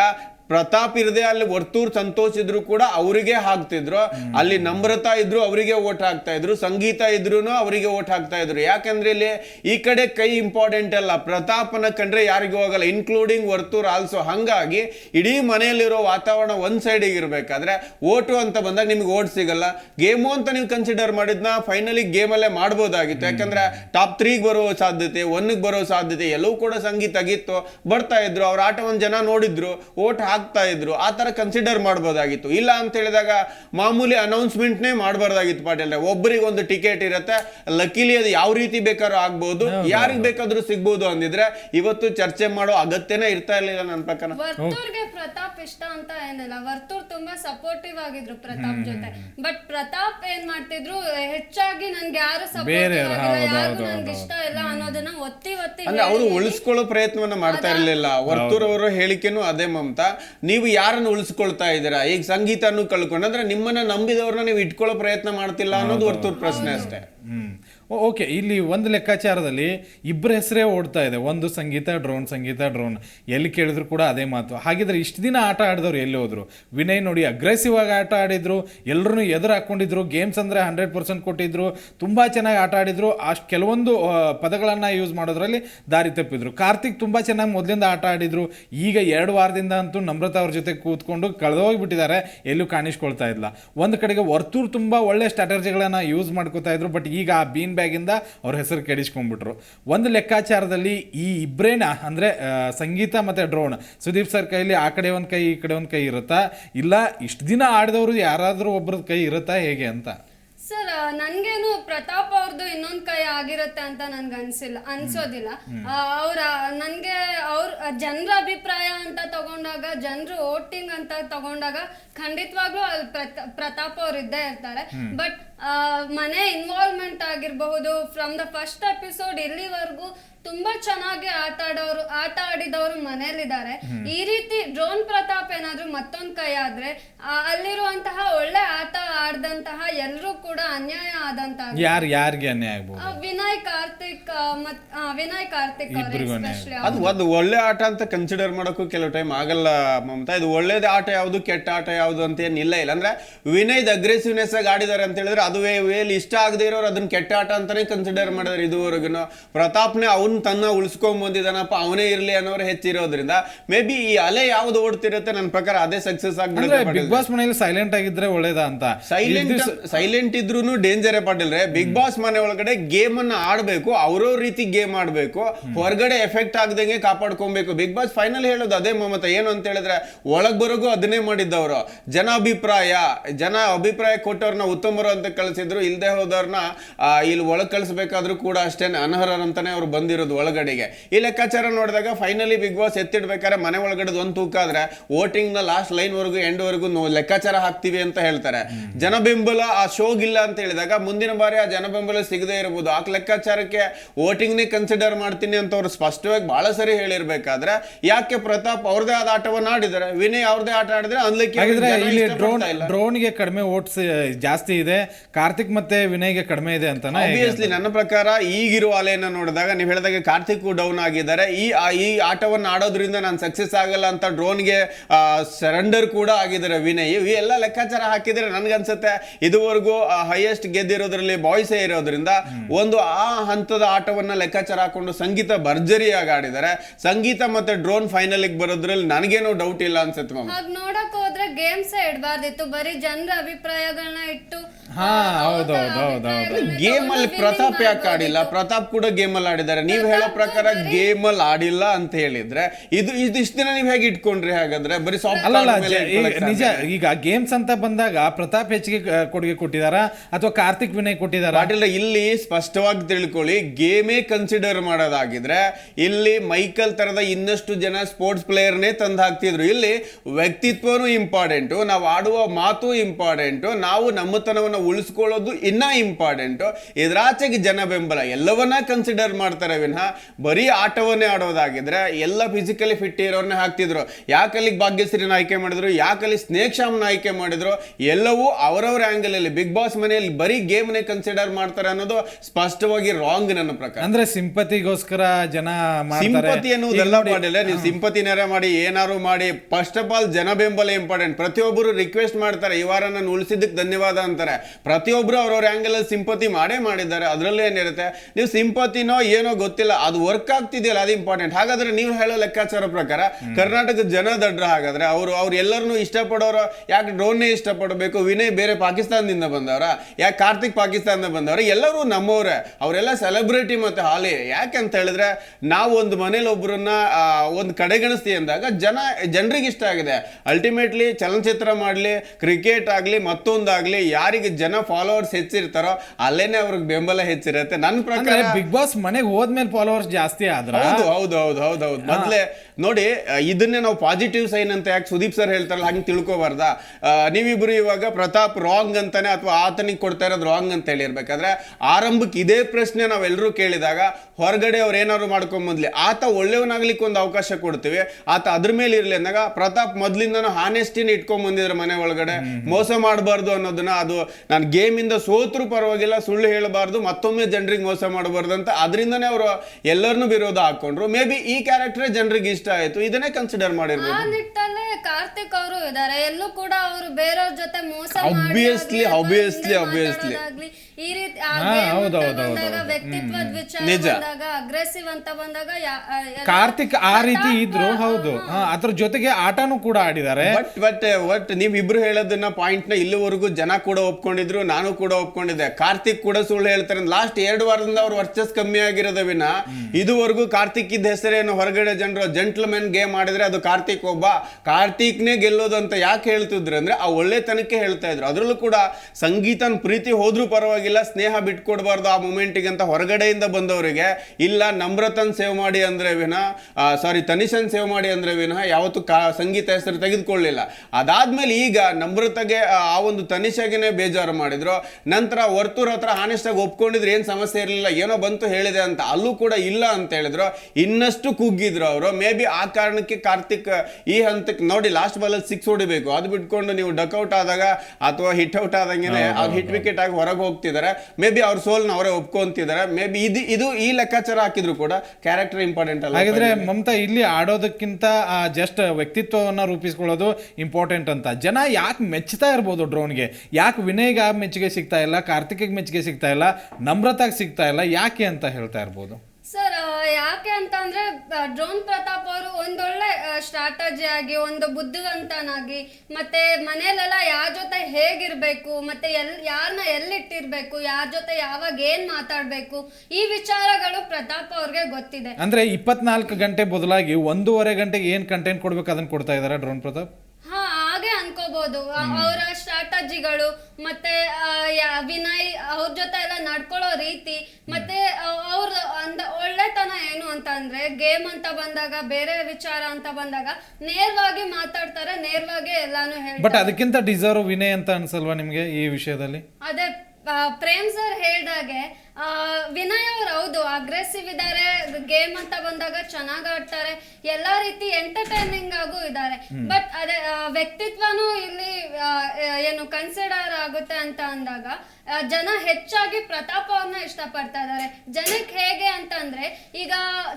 ಪ್ರತಾಪ್ ಇರದೆ ಅಲ್ಲಿ ವರ್ತೂರ್ ಸಂತೋಷ್ ಇದ್ರು ಕೂಡ ಅವರಿಗೆ ಹಾಕ್ತಿದ್ರು. ಅಲ್ಲಿ ನಮ್ರತಾ ಇದ್ರು ಅವರಿಗೆ ಓಟ್ ಹಾಕ್ತಾ ಇದ್ರು. ಸಂಗೀತ ಇದ್ರು ಅವರಿಗೆ ಓಟ್ ಹಾಕ್ತಾ ಇದ್ರು. ಯಾಕಂದ್ರೆ ಇಲ್ಲಿ ಈ ಕಡೆ ಕೈ ಇಂಪಾರ್ಟೆಂಟ್ ಅಲ್ಲ. ಪ್ರತಾಪನ ಕಂಡ್ರೆ ಯಾರಿಗೂ ಹೋಗಲ್ಲ ಇನ್ಕ್ಲೂಡಿಂಗ್ ವರ್ತೂರ್ ಆಲ್ಸೋ ಹಂಗಾಗಿ ಇಡೀ ಮನೆಯಲ್ಲಿರೋ ವಾತಾವರಣ ಒಂದ್ ಸೈಡಿಗೆ ಇರಬೇಕಾದ್ರೆ ಓಟು ಅಂತ ಬಂದಾಗ ನಿಮ್ಗೆ ಓಟ್ ಸಿಗಲ್ಲ. ಗೇಮು ಅಂತ ನೀವು ಕನ್ಸಿಡರ್ ಮಾಡಿದ್ನ ಫೈನಲಿ ಗೇಮಲ್ಲೇ ಮಾಡ್ಬೋದಾಗಿತ್ತು. ಯಾಕಂದ್ರೆ ಟಾಪ್ ತ್ರೀಗೆ ಬರೋ ಸಾಧ್ಯತೆ ಒನ್ಗೆ ಬರೋ ಸಾಧ್ಯತೆ ಎಲ್ಲವೂ ಕೂಡ ಸಂಗೀತ ಗಿತ್ತು ಬರ್ತಾ ಇದ್ರು. ಅವ್ರ ಆಟ ಒಂದ್ ಜನ ನೋಡಿದ್ರು. ಓಟ್ ಹಾಕ್ತಾ ಇದ್ರು ಆ ಥರ ಕನ್ಸಿಡರ್ ಮಾಡ್ಬೋದಾಗಿತ್ತು. ಇಲ್ಲ ಅಂತ ಹೇಳಿದಾಗ ಮಾಮೂಲಿ ಅನೌನ್ಸ್ಮೆಂಟ್ನೇ ಮಾಡಬಾರ್ದಾಗಿತ್ತು ಪಾಟೀಲ್ ಒಬ್ಬರಿಗೆ ಒಂದು ಟಿಕೆಟ್ ಇರುತ್ತೆ ಲಕ್ಕಿಲಿ ಅದು ಯಾವ ರೀತಿ ಬೇಕಾದ್ರೂ ಆಗ್ಬೋದು ಯಾರಿಗೆ ಬೇಕಾದ್ರೂ ಸಿಗ್ಬೋದು ಅಂದಿದ್ರೆ ಇವತ್ತು ಚರ್ಚೆ ಮಾಡೋ ಅಗತ್ಯನೇ ಇರ್ತಾ ಇರಲಿಲ್ಲ ನನ್ನ ಪ್ರಕಾರ. ವರ್ತೂರ್ಗೆ ಪ್ರತಾಪ್ ಇಷ್ಟ ಅಂತ ಏನಿಲ್ಲ. ವರ್ತೂರ್ ತುಂಬಾ ಸಪೋರ್ಟಿವ್ ಆಗಿದ್ರು ಪ್ರತಾಪ್ ಜೊತೆ. ಬಟ್ ಪ್ರತಾಪ್ ಏನ್ ಮಾಡ್ತಿದ್ರು ಹೆಚ್ಚಾಗಿ ನನ್ಗೆ ಯಾರು ಸಪೋರ್ಟ್ ಸಪೋರ್ಟಿವ್ ಆಗಿಲ್ಲ ಯಾರು ನನ್ಗೆ ಇಷ್ಟ ಇಲ್ಲ ಅನ್ನೋದನ್ನ ಒತ್ತಿ ಒತ್ತಿ ಅಂದ್ರೆ ಅವರು ಉಳಿಸ್ಕೊಳ್ಳೋ ಪ್ರಯತ್ನವನ್ನ ಮಾಡ್ತಾ ಇರಲಿಲ್ಲ. ವರ್ತೂರ್ ಅವರ ಹೇಳಿಕೆನೂ ಅದೇ ಮಮತಾ. ನೀವು ಯಾರನ್ನು ಉಳಿಸ್ಕೊಳ್ತಾ ಇದ್ದೀರಾ? ಈಗ ಸಂಗೀತನು ಕಳ್ಕೊಂಡ್ರೆ ನಿಮ್ಮನ್ನ ನಂಬಿದವ್ರನ್ನ ನೀವು ಇಟ್ಕೊಳ್ಳೋ ಪ್ರಯತ್ನ ಮಾಡ್ತಿಲ್ಲ ಅನ್ನೋದು ವರ್ತೂರ್ ಪ್ರಶ್ನೆ ಅಷ್ಟೇ. ಓಕೆ, ಇಲ್ಲಿ ಒಂದು ಲೆಕ್ಕಾಚಾರದಲ್ಲಿ ಇಬ್ಬರ ಹೆಸರೇ ಓಡ್ತಾ ಇದೆ. ಒಂದು ಸಂಗೀತ, ಡ್ರೋನ್ ಸಂಗೀತ, ಡ್ರೋನ್. ಎಲ್ಲಿ ಕೇಳಿದ್ರು ಕೂಡ ಅದೇ ಮಾತು. ಹಾಗಿದ್ರೆ ಇಷ್ಟು ದಿನ ಆಟ ಆಡಿದವ್ರು ಎಲ್ಲಿ ಹೋದ್ರು? ವಿನಯ್ ನೋಡಿ ಅಗ್ರೆಸಿವ್ ಆಗಿ ಆಟ ಆಡಿದ್ರು ಎಲ್ಲರೂ ಎದುರು ಹಾಕೊಂಡಿದ್ರು ಗೇಮ್ಸ್ ಅಂದ್ರೆ ಹಂಡ್ರೆಡ್ ಪರ್ಸೆಂಟ್ ಕೊಟ್ಟಿದ್ರು, ತುಂಬಾ ಚೆನ್ನಾಗಿ ಆಟ ಆಡಿದ್ರು, ಅಷ್ಟು ಕೆಲವೊಂದು ಪದಗಳನ್ನು ಯೂಸ್ ಮಾಡೋದ್ರಲ್ಲಿ ದಾರಿ ತಪ್ಪಿದ್ರು. ಕಾರ್ತಿಕ್ ತುಂಬಾ ಚೆನ್ನಾಗಿ ಮೊದಲಿಂದ ಆಟ ಆಡಿದ್ರು, ಈಗ ಎರಡು ವಾರದಿಂದ ಅಂತೂ ನಮ್ರತಾ ಅವ್ರ ಜೊತೆ ಕೂತ್ಕೊಂಡು ಕಳೆದೋಗ್ಬಿಟ್ಟಿದ್ದಾರೆ, ಎಲ್ಲೂ ಕಾಣಿಸ್ಕೊಳ್ತಾ ಇಲ್ಲ. ಒಂದು ಕಡೆಗೆ ವರ್ತೂರ್ ತುಂಬಾ ಒಳ್ಳೆ ಸ್ಟ್ರಾಟಜಿಗಳನ್ನ ಯೂಸ್ ಮಾಡ್ಕೋತಾ ಇದ್ರು ಬಟ್ ಈಗ ಆ ಬೀನ್ ಬ್ಯಾಗಿಂದ ಅವ್ರ ಹೆಸರು ಕೆಡಿಸ್ಕೊಂಡ್ಬಿಟ್ರು. ಒಂದು ಲೆಕ್ಕಾಚಾರದಲ್ಲಿ ಈ ಇಬ್ಬರೇನ ಅಂದರೆ ಸಂಗೀತ ಮತ್ತು ಡ್ರೋನ್ ಸುದೀಪ್ ಸರ್ ಕೈಲಿ ಆ ಕಡೆ ಒಂದು ಕೈ, ಈ ಕಡೆ ಒಂದು ಕೈ ಇರುತ್ತಾ? ಇಲ್ಲ, ಇಷ್ಟು ದಿನ ಆಡಿದವರು ಯಾರಾದರೂ ಒಬ್ರದ್ದು ಕೈ ಇರುತ್ತಾ ಹೇಗೆ ಅಂತ? ಸರ್ ನನ್ಗೇನು ಪ್ರತಾಪ್ ಅವ್ರದ್ದು ಇನ್ನೊಂದ್ ಕೈ ಆಗಿರುತ್ತೆ ಅಂತ ನನ್ಗೆ ಅನ್ಸಿಲ್ಲ ಅನ್ಸೋದಿಲ್ಲ. ಅವ್ರ ನನ್ಗೆ ಅವ್ರ ಜನರ ಅಭಿಪ್ರಾಯ ಅಂತ ತಗೊಂಡಾಗ ಜನರು ವೋಟಿಂಗ್ ಅಂತ ತಗೊಂಡಾಗ ಖಂಡಿತವಾಗ್ಲೂ ಅಲ್ಲಿ ಪ್ರತ- ಪ್ರತಾಪ್ ಅವ್ರು ಇದ್ದೇ ಇರ್ತಾರೆ. ಬಟ್ ಮನೆ ಇನ್ವಾಲ್ವ್ಮೆಂಟ್ ಆಗಿರಬಹುದು ಫ್ರಮ್ ದ ಫಸ್ಟ್ ಎಪಿಸೋಡ್ ಇಲ್ಲಿವರೆಗೂ ತುಂಬಾ ಚೆನ್ನಾಗಿ ಆಟ ಆಡೋರು ಆಟ ಆಡಿದವರು ಮನೇಲಿದ್ದಾರೆ ಈ ರೀತಿ ಡ್ರೋನ್ ಪ್ರತಾಪ್ ಏನಾದ್ರೂ ಮತ್ತೊಂದ್ ಕೈ ಆದ್ರೆ ಅಲ್ಲಿರುವಂತಹ ಒಳ್ಳೆ ಆಟ ಆಡದಂತಹ ಎಲ್ಲರೂ ಕೂಡ ಅನ್ಯಾಯ ಆದಂತಹ ಯಾರು ಯಾರಿಗೆ ಅನ್ಯಾಯ ಆಗ್ಬೋದು? ವಿನಯ್ ಕಾರ್ತಿಕ್ ಆ, ಮತ್ ವಿನಯ್ ಕಾರ್ತಿಕ್ ಅದು ಒಂದು ಒಳ್ಳೆ ಆಟ ಅಂತ ಕನ್ಸಿಡರ್ ಮಾಡೋಕ್ಕೂ ಕೆಲವು ಟೈಮ್ ಆಗಲ್ಲ ಮಮತಾ. ಇದು ಒಳ್ಳೇದ ಆಟ ಯಾವುದು ಕೆಟ್ಟ ಆಟ ಯಾವುದು ಅಂತ ಏನಿಲ್ಲ ಇಲ್ಲ. ಇಲ್ಲ ಅಂದ್ರೆ ವಿನಯ್ದ ಅಗ್ರೆಸಿವ್ನೆಸ್ ಆಗಿ ಆಡಿದ್ದಾರೆ ಅಂತ ಹೇಳಿದ್ರೆ ಅದು ಇಷ್ಟ ಆಗದೆ ಇರೋರು ಅದನ್ನ ಕೆಟ್ಟ ಆಟ ಅಂತಾನೆ ಕನ್ಸಿಡರ್ ಮಾಡಿದಾರೆ ಇದುವರೆಗೂ. ಪ್ರತಾಪ್ನೇ ಅವ್ನ್ ತನ್ನ ಉಳಿಸ್ಕೊಂಡ್ ಬಂದಿದ್ದಾನಪ್ಪ ಅವನೇ ಇರ್ಲಿ ಅನ್ನೋರು ಹೆಚ್ಚಿರೋದ್ರಿಂದ ಮೇ ಬಿ ಈ ಅಲೆ ಯಾವ್ದು ಓಡ್ತಿರುತ್ತೆ ನನ್ನ ಪ್ರಕಾರ ಅದೇ ಸಕ್ಸಸ್ ಆಗ್ಬಿಡುತ್ತೆ ಬಿಗ್ ಬಾಸ್ ಮನೆಯಲ್ಲಿ ಸೈಲೆಂಟ್ ಆಗಿದ್ರೆ ಒಳ್ಳೇದ ಅಂತ? ಸೈಲೆಂಟ್ ಸೈಲೆಂಟ್ ಇದ್ರೂನು ಡೇಂಜರೇ ಪಾಟಿಲ್ರೆ ಬಿಗ್ ಬಾಸ್ ಮನೆ ಒಳಗಡೆ ಗೇಮ್ ಅನ್ನ ಆಡ್ಬೇಕು ಅವ್ರವ್ರ ರೀತಿ ಗೇಮ್ ಆಡ್ಬೇಕು ಹೊರಗಡೆ ಎಫೆಕ್ಟ್ ಆಗದಂಗೆ ಕಾಪಾಡ್ಕೊಬೇಕು. ಬಿಗ್ ಬಾಸ್ ಫೈನಲ್ ಹೇಳೋದು ಅದೇ ಮಮತ ಏನು ಅಂತ ಹೇಳಿದ್ರೆ ಒಳಗ್ ಬರೋಗೂ ಅದನ್ನೇ ಮಾಡಿದ್ದವರು. ಜನ ಅಭಿಪ್ರಾಯ ಜನ ಅಭಿಪ್ರಾಯ ಕೊಟ್ಟವ್ರನ್ನ ಉತ್ತಮರು ಅಂತ ಕಳಿಸಿದ್ರು ಇಲ್ದೆ ಹೋದವ್ರನ್ನ ಇಲ್ಲಿ ಒಳಗ್ ಕಳಿಸ್ಬೇಕಾದ್ರೂ ಕೂಡ ಅಷ್ಟೇ ಅನರ್ಹರಂತಾನೆ ಅವ್ರು ಬಂದಿರೋದು. ಒಳಗಡೆಗೆ. ಈ ಲೆಕ್ಕಾಚಾರ ನೋಡಿದಾಗ ಫೈನಲಿ ಬಿಗ್ ಬಾಸ್ ಎತ್ತಿಡ್ಬೇಕಾದ್ರೆ ಮನೆ ಒಳಗಡೆ ಒಂದು ತೂಕ ಆದ್ರೆ ವೋಟಿಂಗ್ನ ಲಾಸ್ಟ್ ಲೈನ್ ವರೆಗೂ ಎಂಡ್ ವರೆಗೂ ಲೆಕ್ಕಾಚಾರ ಹಾಕ್ತಿವಿ ಅಂತ ಹೇಳ್ತಾರೆ. ಜನ ಬೆಂಬಲ ಆ ಶೋಗಿಲ್ಲ ಅಂತ ಹೇಳಿದಾಗ ಮುಂದಿನ ಬಾರಿ ಆ ಜನ ಬೆಂಬಲ ಸಿಗದೇ ಇರಬಹುದು ಆ ಲೆಕ್ಕಾಚಾರಕ್ಕೆ ವೋಟಿಂಗ್ ನೇ ಕನ್ಸಿಡರ್ ಮಾಡ್ತೀನಿ ಅಂತ ಅವ್ರು ಸ್ಪಷ್ಟವಾಗಿ ಬಹಳ ಸರಿ ಹೇಳಿರ್ಬೇಕಾದ್ರೆ ಯಾಕೆ ಪ್ರತಾಪ್ ಅವ್ರದೇ ಆದ ಆಟವನ್ನು ಆಡಿದ್ದಾರೆ? ವಿನಯ್ ಅವ್ರದೇ ಆಟ ಆಡಿದ್ರೆ ಅನ್ಲಿಕ್ಕೆ ಹಾಗಿದ್ರೆ ಜನ ಇಲ್ಲಿ ಡ್ರೋನ್ಗೆ ಡ್ರೋನ್ಗೆ ಕಡಿಮೆ ಓಟ್ಸ್ ಜಾಸ್ತಿ ಇದೆ. ಕಾರ್ತಿಕ್ ಮತ್ತೆ ವಿನಯ್ಗೆ ಕಡಿಮೆ ಇದೆ ಅಂತ ನನ್ನ ಪ್ರಕಾರ ಈಗಿರುವ ಅಲೆಯನ್ನ ನೋಡಿದಾಗ ನೀವು ಹೇಳಿದಾಗ ಕಾರ್ತಿಕ್ ಡೌನ್ ಆಗಿದ್ದಾರೆ. ಈ ಈ ಆಟವನ್ನು ಆಡೋದ್ರಿಂದ ನಾನು ಸಕ್ಸಸ್ ಆಗಲ್ಲ ಅಂತ ಡ್ರೋನ್ಗೆ ಸರೆಂಡರ್ ಕೂಡ ಆಗಿದ್ದಾರೆ ವಿನಯ್. ಈ ಎಲ್ಲ ಲೆಕ್ಕಾಚಾರ ಹಾಕಿದ್ರೆ ನನ್ಗನ್ಸುತ್ತೆ ಇದುವರೆಗೂ ಹೈಯೆಸ್ಟ್ ಗೆದ್ದಿರೋದ್ರಲ್ಲಿ ಬಾಯ್ಸೇ ಇರೋದ್ರಿಂದ ಒಂದು ಆ ಹಂತದ ಆಟವನ್ನ ಲೆಕ್ಕಾಚಾರ ಹಾಕೊಂಡು ಸಂಗೀತ ಭರ್ಜರಿಯಾಗಿ ಆಡಿದ್ದಾರೆ. ಸಂಗೀತ ಮತ್ತೆ ಡ್ರೋನ್ ಫೈನಲಿಗೆ ಬರೋದ್ರಲ್ಲಿ ನನಗೇನು ಡೌಟ್ ಇಲ್ಲ ಅನ್ಸುತ್ತೆ ಹಾಗ್ ನೋಡಕ್ ಹೋದ್ರೆ ಗೇಮ್ಸ್ ಇಡಬಾರ್ದಿತ್ತು. ಬರೀ ಜನರ ಅಭಿಪ್ರಾಯಗಳನ್ನ ಇಟ್ಟು ಹಾ, ಹೌದೌದು ಹೌದು, ಹೌದು, ಹೌದು. ಗೇಮ್ ಅಲ್ಲಿ ಪ್ರತಾಪ್ ಯಾಕೆ ಆಡಿಲ್ಲ? ಪ್ರತಾಪ್ ಕೂಡ ಗೇಮ್ ಅಲ್ಲಿ ಆಡಿದ್ದಾರೆ. ನೀವು ಹೇಳೋ ಪ್ರಕಾರ ಗೇಮ್ ಅಲ್ಲಿ ಆಡಿಲ್ಲ ಅಂತ ಹೇಳಿದ್ರೆ ಇದು ಇದಿಷ್ಟು ದಿನ ನೀವು ಹೇಗೆ ಇಟ್ಕೊಂಡ್ರಿ ಹಾಗಾದ್ರೆ? ಬರೀ ಸಾಫ್ಟ್ ನಿಜ ಈಗ ಗೇಮ್ಸ್ ಅಂತ ಬಂದಾಗ ಪ್ರತಾಪ್ ಹೆಚ್ಚಿಗೆ ಕೊಡುಗೆ ಕೊಟ್ಟಿದಾರ? ಅಥವಾ ಕಾರ್ತಿಕ್ ವಿನಯ್ ಕೊಟ್ಟಿದಾರ? ಪಾಟೀಲ್ ಇಲ್ಲಿ ಸ್ಪಷ್ಟವಾಗಿ ತಿಳ್ಕೊಳ್ಳಿ ಗೇಮೇ ಕನ್ಸಿಡರ್ ಮಾಡೋದಾಗಿದ್ರೆ ಇಲ್ಲಿ ಮೈಕಲ್ ತರದ ಇನ್ನಷ್ಟು ಜನ ಸ್ಪೋರ್ಟ್ಸ್ ಪ್ಲೇಯರ್ನೇ ತಂದು ಹಾಕ್ತಿದ್ರು. ಇಲ್ಲಿ ವ್ಯಕ್ತಿತ್ವನೂ ಇಂಪಾರ್ಟೆಂಟು ನಾವು ಆಡುವ ಮಾತು ಇಂಪಾರ್ಟೆಂಟು ನಾವು ನಮ್ಮತನವನ್ನು ಉಳಿಸ್ಕೊಳ್ಳೋದು ಇನ್ನ ಇಂಪಾರ್ಟೆಂಟು ಇದರಾಚೆಗೆ ಜನ ಬೆಂಬಲ ಎಲ್ಲವನ್ನ ಕನ್ಸಿಡರ್ ಮಾಡ್ತಾರೆ ವಿನಃ ಬರೀ ಆಟವನ್ನೇ ಆಡೋದಾಗಿದ್ರೆ ಎಲ್ಲ ಫಿಸಿಕಲಿ ಫಿಟ್ ಇರೋರ್ನೇ ಹಾಕ್ತಿದ್ರು. ಯಾಕಲ್ಲಿ ಭಾಗ್ಯಶ್ರೀನ ಆಯ್ಕೆ ಮಾಡಿದ್ರು? ಯಾಕಲ್ಲಿ ಸ್ನೇಕ್ ಶಾಮ್ನ ಆಯ್ಕೆ ಮಾಡಿದ್ರು? ಎಲ್ಲವೂ ಅವರವರ ಆಂಗಲ್ ಅಲ್ಲಿ ಬಿಗ್ ಬಾಸ್ ಮನೆಯಲ್ಲಿ ಬರೀ ಗೇಮ್ನೇ ಕನ್ಸಿಡರ್ ಮಾಡ್ತಾರೆ ಅನ್ನೋದು ಸ್ಪಷ್ಟವಾಗಿ ರಾಂಗ್ ನನ್ನ ಪ್ರಕಾರ. ಅಂದ್ರೆ ಸಿಂಪತಿಗೋಸ್ಕರ ಜನ ಸಿಂಪತಿ ಅನ್ನೋದಲ್ಲ ಮಾಡಿಲ್ಲ ನೀವು ಸಿಂಪತಿನಾರ ಮಾಡಿ ಏನಾರು ಮಾಡಿ ಫಸ್ಟ್ ಆಫ್ ಆಲ್ ಜನ ಬೆಂಬಲ ಇಂಪಾರ್ಟೆಂಟ್ ಪ್ರತಿಯೊಬ್ಬರು ರಿಕ್ವೆಸ್ಟ್ ಮಾಡ್ತಾರೆ ಈ ವಾರ ನಾನು ಉಳಿಸಿದ್ದಕ್ಕೆ ಧನ್ಯವಾದ ಅಂತಾರೆ. ಪ್ರತಿಯೊಬ್ಬರು ಅವ್ರವ್ರ ಆಂಗಲ್ ಅಲ್ಲಿ ಸಿಂಪತಿ ಮಾಡೇ ಮಾಡಿದ್ದಾರೆ. ಅದರಲ್ಲೇ ಏನಿರುತ್ತೆ? ನೀವು ಸಿಂಪತಿನೋ ಏನೋ ಗೊತ್ತಿಲ್ಲ ಅದು ವರ್ಕ್ ಆಗ್ತಿದೆಯಲ್ಲ ಅದು ಇಂಪಾರ್ಟೆಂಟ್ ಹಾಗಾದ್ರೆ ನೀವು ಹೇಳೋ ಲೆಕ್ಕಾಚಾರ ಪ್ರಕಾರ ಕರ್ನಾಟಕದ ಜನ ದಡ್ರ ಹಾಗಾದ್ರೆ ಅವರು ಅವ್ರು ಎಲ್ಲರನ್ನೂ ಇಷ್ಟಪಡೋರು ಯಾಕೆ ಡ್ರೋನ್ನೇ ಇಷ್ಟಪಡಬೇಕು? ವಿನಯ್ ಬೇರೆ ಪಾಕಿಸ್ತಾನದಿಂದ ಬಂದವರ ಯಾಕೆ ಕಾರ್ತಿಕ್ ಪಾಕಿಸ್ತಾನದಿಂದ ಬಂದವರ? ಎಲ್ಲರೂ ನಮ್ಮವ್ರೆ. ಅವರೆಲ್ಲ ಸೆಲೆಬ್ರಿಟಿ ಮತ್ತೆ ಹಾಲಿ. ಯಾಕೆ ಅಂತ ಹೇಳಿದ್ರೆ ನಾವು ಒಂದು ಮನೇಲಿ ಒಬ್ಬರನ್ನ ಒಂದು ಕಡೆಗಣಿಸ್ತೀವಿ ಅಂದಾಗ ಜನ ಜನರಿಗೆ ಇಷ್ಟ ಆಗಿದೆ. ಅಲ್ಟಿಮೇಟ್ಲಿ ಚಲನಚಿತ್ರ ಮಾಡಲಿ ಕ್ರಿಕೆಟ್ ಆಗಲಿ ಮತ್ತೊಂದಾಗಲಿ ಯಾರಿಗೆ ಜನ ಫಾಲೋವರ್ಸ್ ಹೆಚ್ಚಿರ್ತಾರೋ ಅಲ್ಲೇನೆ ಅವ್ರಿಗೆ ಬೆಂಬಲ ಹೆಚ್ಚಿರುತ್ತೆ. ನನ್ನ ಪ್ರಕಾರ ಬಿಗ್ ಬಾಸ್ ಮನೆಗೆ ಹೋದ್ಮೇಲೆ ಫಾಲೋವರ್ಸ್ ಜಾಸ್ತಿ ಆದ್ರ? ಹೌದು ಹೌದು ಹೌದು ಹೌದು ಹೌದು. ಮೊದ್ಲೇ ನೋಡಿ ಇದನ್ನೇ ನಾವು ಪಾಸಿಟಿವ್ ಸೈನ್ ಅಂತ ಯಾಕೆ ಸುದೀಪ್ ಸರ್ ಹೇಳ್ತಾರಲ್ಲ ಹಂಗೆ ತಿಳ್ಕೊಬಾರ್ದ? ನೀವಿಬ್ಬರು ನೀವಿಬ್ರು ಇವಾಗ ಪ್ರತಾಪ್ ರಾಂಗ್ ಅಂತಾನೆ ಅಥವಾ ಆತನಿಗೆ ಕೊಡ್ತಾ ಇರೋದು ರಾಂಗ್ ಅಂತ ಹೇಳಿರ್ಬೇಕಾದ್ರೆ ಆರಂಭಕ್ಕೆ ಇದೇ ಪ್ರಶ್ನೆ ನಾವೆಲ್ಲರೂ ಕೇಳಿದಾಗ ಹೊರಗಡೆ ಅವ್ರು ಏನಾದ್ರು ಮಾಡ್ಕೊಂಬಂದ್ಲಿ ಆತ ಒಳ್ಳೆಯವನಾಗ್ಲಿಕ್ಕೆ ಒಂದು ಅವಕಾಶ ಕೊಡ್ತೀವಿ. ಆತ ಅದ್ರ ಮೇಲೆ ಇರಲಿ ಅಂದಾಗ ಪ್ರತಾಪ್ ಮೊದ್ಲಿಂದನೂ ಹಾನೆಸ್ಟಿನ ಇಟ್ಕೊಂಡ್ ಬಂದಿದ್ರ ಮನೆ ಒಳಗಡೆ. ಮೋಸ ಮಾಡಬಾರ್ದು ಅನ್ನೋದನ್ನ ಅದು ನಾನು ಗೇಮಿಂದ ಇಂದ ಸೋತ್ರು ಪರವಾಗಿಲ್ಲ ಸುಳ್ಳು ಹೇಳಬಾರ್ದು ಮತ್ತೊಮ್ಮೆ ಜನರಿಗೆ ಮೋಸ ಮಾಡಬಾರ್ದು ಅಂತ ಅದರಿಂದನೇ ಅವರು ಎಲ್ಲರನ್ನೂ ವಿರೋಧ ಹಾಕೊಂಡ್ರು. ಮೇ ಬಿ ಈ ಕ್ಯಾರೆಕ್ಟರ್ ಜನರಿಗೆ ಇಷ್ಟ ಆಯ್ತು. ಇದನ್ನೇ ಕನ್ಸಿಡರ್ ಮಾಡಿರ್ಬೋದು. ಕಾರ್ತಿಕ್ ಅವರು ಇದ್ದಾರೆ. ಎಲ್ಲೂ ಕೂಡ ಅವರು ಬೇರೆಯವ್ರ ಜೊತೆ ಮೋಸ Obviously, ಮಾಡಿ obviously, obviously. ಮಾತಾಡೋದಾಗ್ಲಿ, ಈ ರೀತಿ ಆ ಹಾ, game ಹೌದು, ಅಂತ ಹೌದು, ಬಂದಾಗ ಹೌದು. ವ್ಯಕ್ತಿತ್ವದ ವಿಚಾರ ನಿಜ. ಬಂದಾಗ ಅಗ್ರೆಸಿವ್ ಅಂತ ಬಂದಾಗ ಯಾ- ಆ, ಎಲ್ಲ- ಕಾರ್ತಿಕ್ ಆ ರೀತಿ ಇದ್ರು ಹೌದು. ಹಾ, ಅದ್ರ ಜೊತೆಗೆ ಆಟನೂ ಕೂಡ ಆಡಿದ್ದಾರೆ. ಬಟ್ ಬಟ್ ಬಟ್ ನೀವ್ ಇಬ್ರು ಹೇಳೋದನ್ನ ಪಾಯಿಂಟ್ನ ಇಲ್ಲಿವರೆಗೂ ಜನ ಕೂಡ ಒಪ್ಕೊಂಡಿದ್ರು ನಾನು ಕೂಡ ಒಪ್ಕೊಂಡಿದ್ದೆ. ಕಾರ್ತಿಕ್ ಕೂಡ ಸುಳ್ಳು ಹೇಳ್ತಾರೆ. ಲಾಸ್ಟ್ ಎರಡು ವಾರದಿಂದ ಅವ್ರ ವರ್ಚಸ್ ಕಮ್ಮಿ ಆಗಿರೋದ ವಿನ ಇದುವರೆಗೂ ಕಾರ್ತಿಕ್ ಇದ್ದ ಹೆಸರೇನು ಹೊರಗಡೆ ಜನರು ಜೆಂಟ್ಲ್ಮೆನ್ ಗೇಮ್ ಮಾಡಿದ್ರೆ ಅದು ಕಾರ್ತಿಕ್ ಒಬ್ಬ. ಕಾರ್ತಿಕ್ನೇ ಗೆಲ್ಲೋದು ಅಂತ ಯಾಕೆ ಹೇಳ್ತಿದ್ರು ಅಂದ್ರೆ ಆ ಒಳ್ಳೆತನಕ್ಕೆ ಹೇಳ್ತಾ ಇದ್ರು. ಅದ್ರಲ್ಲೂ ಕೂಡ ಸಂಗೀತನ ಪ್ರೀತಿ ಹೋದ್ರೂ ಪರವಾಗಿಲ್ಲ, ಸ್ನೇಹ ಬಿಟ್ಕೊಡ್ಬಾರ್ದು ಆ ಮೂಮೆಂಟಿಗೆ ಅಂತ ಹೊರಗಡೆಯಿಂದ ಬಂದವರಿಗೆ, ಇಲ್ಲ ನಮ್ರತನ್ ಸೇವ್ ಮಾಡಿ ಅಂದ್ರೆ ವಿನ ಸಾರಿ ತನಿಷನ್ ಸೇವ್ ಮಾಡಿ ಅಂದ್ರೆ ವಿನಃ ಯಾವತ್ತು ಕಾ, ಸಂಗೀತ ಹೆಸರು ತೆಗೆದುಕೊಳ್ಳಿಲ್ಲ. ಅದಾದ್ಮೇಲೆ ಈಗ ನಮ್ರತಗೆ, ಆ ಒಂದು ತನಿಷಾಗೆನೆ ಬೇಜಾರು ಮಾಡಿದ್ರು. ನಂತರ ವರ್ತೂರ್ ಹತ್ರ ಹಾನೆಸ್ಟಾಗಿ ಒಪ್ಕೊಂಡಿದ್ರು, ಏನ್ ಸಮಸ್ಯೆ ಇರಲಿಲ್ಲ, ಏನೋ ಬಂತು ಹೇಳಿದೆ ಅಂತ ಅಲ್ಲೂ ಕೂಡ ಇಲ್ಲ ಅಂತ ಹೇಳಿದ್ರು. ಇನ್ನಷ್ಟು ಕುಗ್ಗಿದ್ರು ಅವರು. ಮೇ ಬಿ ಆ ಕಾರಣಕ್ಕೆ ಕಾರ್ತಿಕ್, ಈ ಹಂತಕ್ಕೆ, ನೋಡಿ ಲಾಸ್ಟ್ ಬಾಲಲ್ಲಿ ಸಿಕ್ಸ್ ಹೊಡಿಬೇಕು ಅದು ಬಿಟ್ಕೊಂಡು ನೀವು ಡಕ್ಔಟ್ ಆದಾಗ ಅಥವಾ ಹಿಟ್ ಔಟ್ ಆದಂಗೆ ಅವ್ರು ಹಿಟ್ ವಿಕೆಟ್ ಆಗಿ ಹೊರಗೆ ಹೋಗ್ತಿದ್ದಾರೆ ಮೇ ಬಿ ಅವ್ರ ಸೋಲ್ನ ಅವರೇ ಒಪ್ಕೊಂತಿದ್ದಾರೆ ಮೇ ಬಿ ಇದು ಇದು ಈ ಲೆಕ್ಕಾಚಾರ ಹಾಕಿದ್ರು ಕೂಡ ಕ್ಯಾರೆಕ್ಟರ್ ಇಂಪಾರ್ಟೆಂಟ್ ಅಲ್ಲ ಹಾಗಿದ್ರೆ ಮಮತಾ ಇಲ್ಲಿ ಆಡೋದಕ್ಕಿಂತ ಜಸ್ಟ್ ವ್ಯಕ್ತಿತ್ವವನ್ನ ರೂಪಿಸ್ಕೊಳ್ಳೋದು ಇಂಪಾರ್ಟೆಂಟ್ ಅಂತ. ಜನ ಯಾಕೆ ಮೆಚ್ಚುತ್ತಾ ಇರ್ಬೋದು ಡ್ರೋನ್ಗೆ ಯಾಕೆ ವಿನಯ್ಗೆ ಆ ಮೆಚ್ಚುಗೆ ಸಿಗ್ತಾ ಇಲ್ಲ ಕಾರ್ತಿಕ್ಗೆ ಮೆಚ್ಚುಗೆ ಸಿಗ್ತಾ ಇಲ್ಲ ನಮ್ರತಾಗ್ ಸಿಗ್ತಾ ಇಲ್ಲ ಯಾಕೆ ಅಂತ ಹೇಳ್ತಾ ಇರ್ಬೋದು? ಸರ್ ಯಾಕೆ ಅಂತಂದ್ರೆ ಡ್ರೋನ್ ಪ್ರತಾಪ್ ಅವರು ಒಂದೊಳ್ಳೆ ಸ್ಟ್ರಾಟಜಿ ಆಗಿ, ಒಂದು ಬುದ್ಧಿವಂತನಾಗಿ, ಮತ್ತೆ ಮನೆಯಲ್ಲೆಲ್ಲ ಯಾರ ಜೊತೆ ಹೇಗಿರ್ಬೇಕು, ಮತ್ತೆ ಎಲ್ ಯಾರನ್ನ ಎಲ್ಲಿಟ್ಟಿರ್ಬೇಕು, ಯಾರ ಜೊತೆ ಯಾವಾಗ ಏನ್ ಮಾತಾಡ್ಬೇಕು, ಈ ವಿಚಾರಗಳು ಪ್ರತಾಪ್ ಅವ್ರಿಗೆ ಗೊತ್ತಿದೆ. ಅಂದ್ರೆ ಇಪ್ಪತ್ನಾಲ್ಕು ಗಂಟೆ ಬದಲಾಗಿ ಒಂದೂವರೆ ಗಂಟೆಗೆ ಏನ್ ಕಂಟೆಂಟ್ ಕೊಡ್ಬೇಕು ಅದನ್ನ ಕೊಡ್ತಾ ಇದಾರೆ ಡ್ರೋನ್ ಪ್ರತಾಪ್? ಹಾಗೆ ಅನ್ಕೋಬಹುದು ಅವರ ಸ್ಟ್ರಾಟಜಿಗಳು ಮತ್ತೆ ವಿನಯ್ ಅವ್ರ ಜೊತೆ ಎಲ್ಲ ನಡ್ಕೊಳ್ಳೋ ರೀತಿ ಮತ್ತೆ ಅವ್ರ ಅಂದ ಒಳ್ಳೆತನ ಏನು ಅಂತ ಅಂದ್ರೆ ಗೇಮ್ ಅಂತ ಬಂದಾಗ ಬೇರೆ ವಿಚಾರ ಅಂತ ಬಂದಾಗ ನೇರವಾಗಿ ಮಾತಾಡ್ತಾರೆ ನೇರವಾಗಿ ಎಲ್ಲಾನು ಬಟ್ ಹೇಳ್ತಾರೆ ಅದಕ್ಕಿಂತ ಡಿಸರ್ವ್ ವಿನಯ್ ಅಂತ ಅನ್ಸಲ್ವಾ ನಿಮ್ಗೆ ಈ ವಿಷಯದಲ್ಲಿ? ಅದೇ ಆ, ಪ್ರೇಮ್ ಸರ್ ಹೇಳ್ದಾಗೆ ವಿನಯ್ ಅವ್ರು ಹೌದು ಅಗ್ರೆಸಿವ್ ಇದ್ದಾರೆ ಗೇಮ್ ಅಂತ ಬಂದಾಗ ಚೆನ್ನಾಗ್ ಆಡ್ತಾರೆ ಎಲ್ಲಾ ರೀತಿ ಎಂಟರ್ಟೈನಿಂಗ್ ಆಗೂ ಇದ್ದಾರೆ ಬಟ್ ಅದೇ ವ್ಯಕ್ತಿತ್ವನು ಇಲ್ಲಿ ಏನು ಕನ್ಸಿಡರ್ ಆಗುತ್ತೆ ಅಂತ ಅಂದಾಗ ಜನ ಹೆಚ್ಚಾಗಿ ಪ್ರತಾಪವನ್ನ ಅವ್ರನ್ನ ಇಷ್ಟಪಡ್ತಾ ಇದ್ದಾರೆ ಜನಕ್ಕೆ ಹೇಗೆ ಅಂತಂದ್ರೆ ಈಗ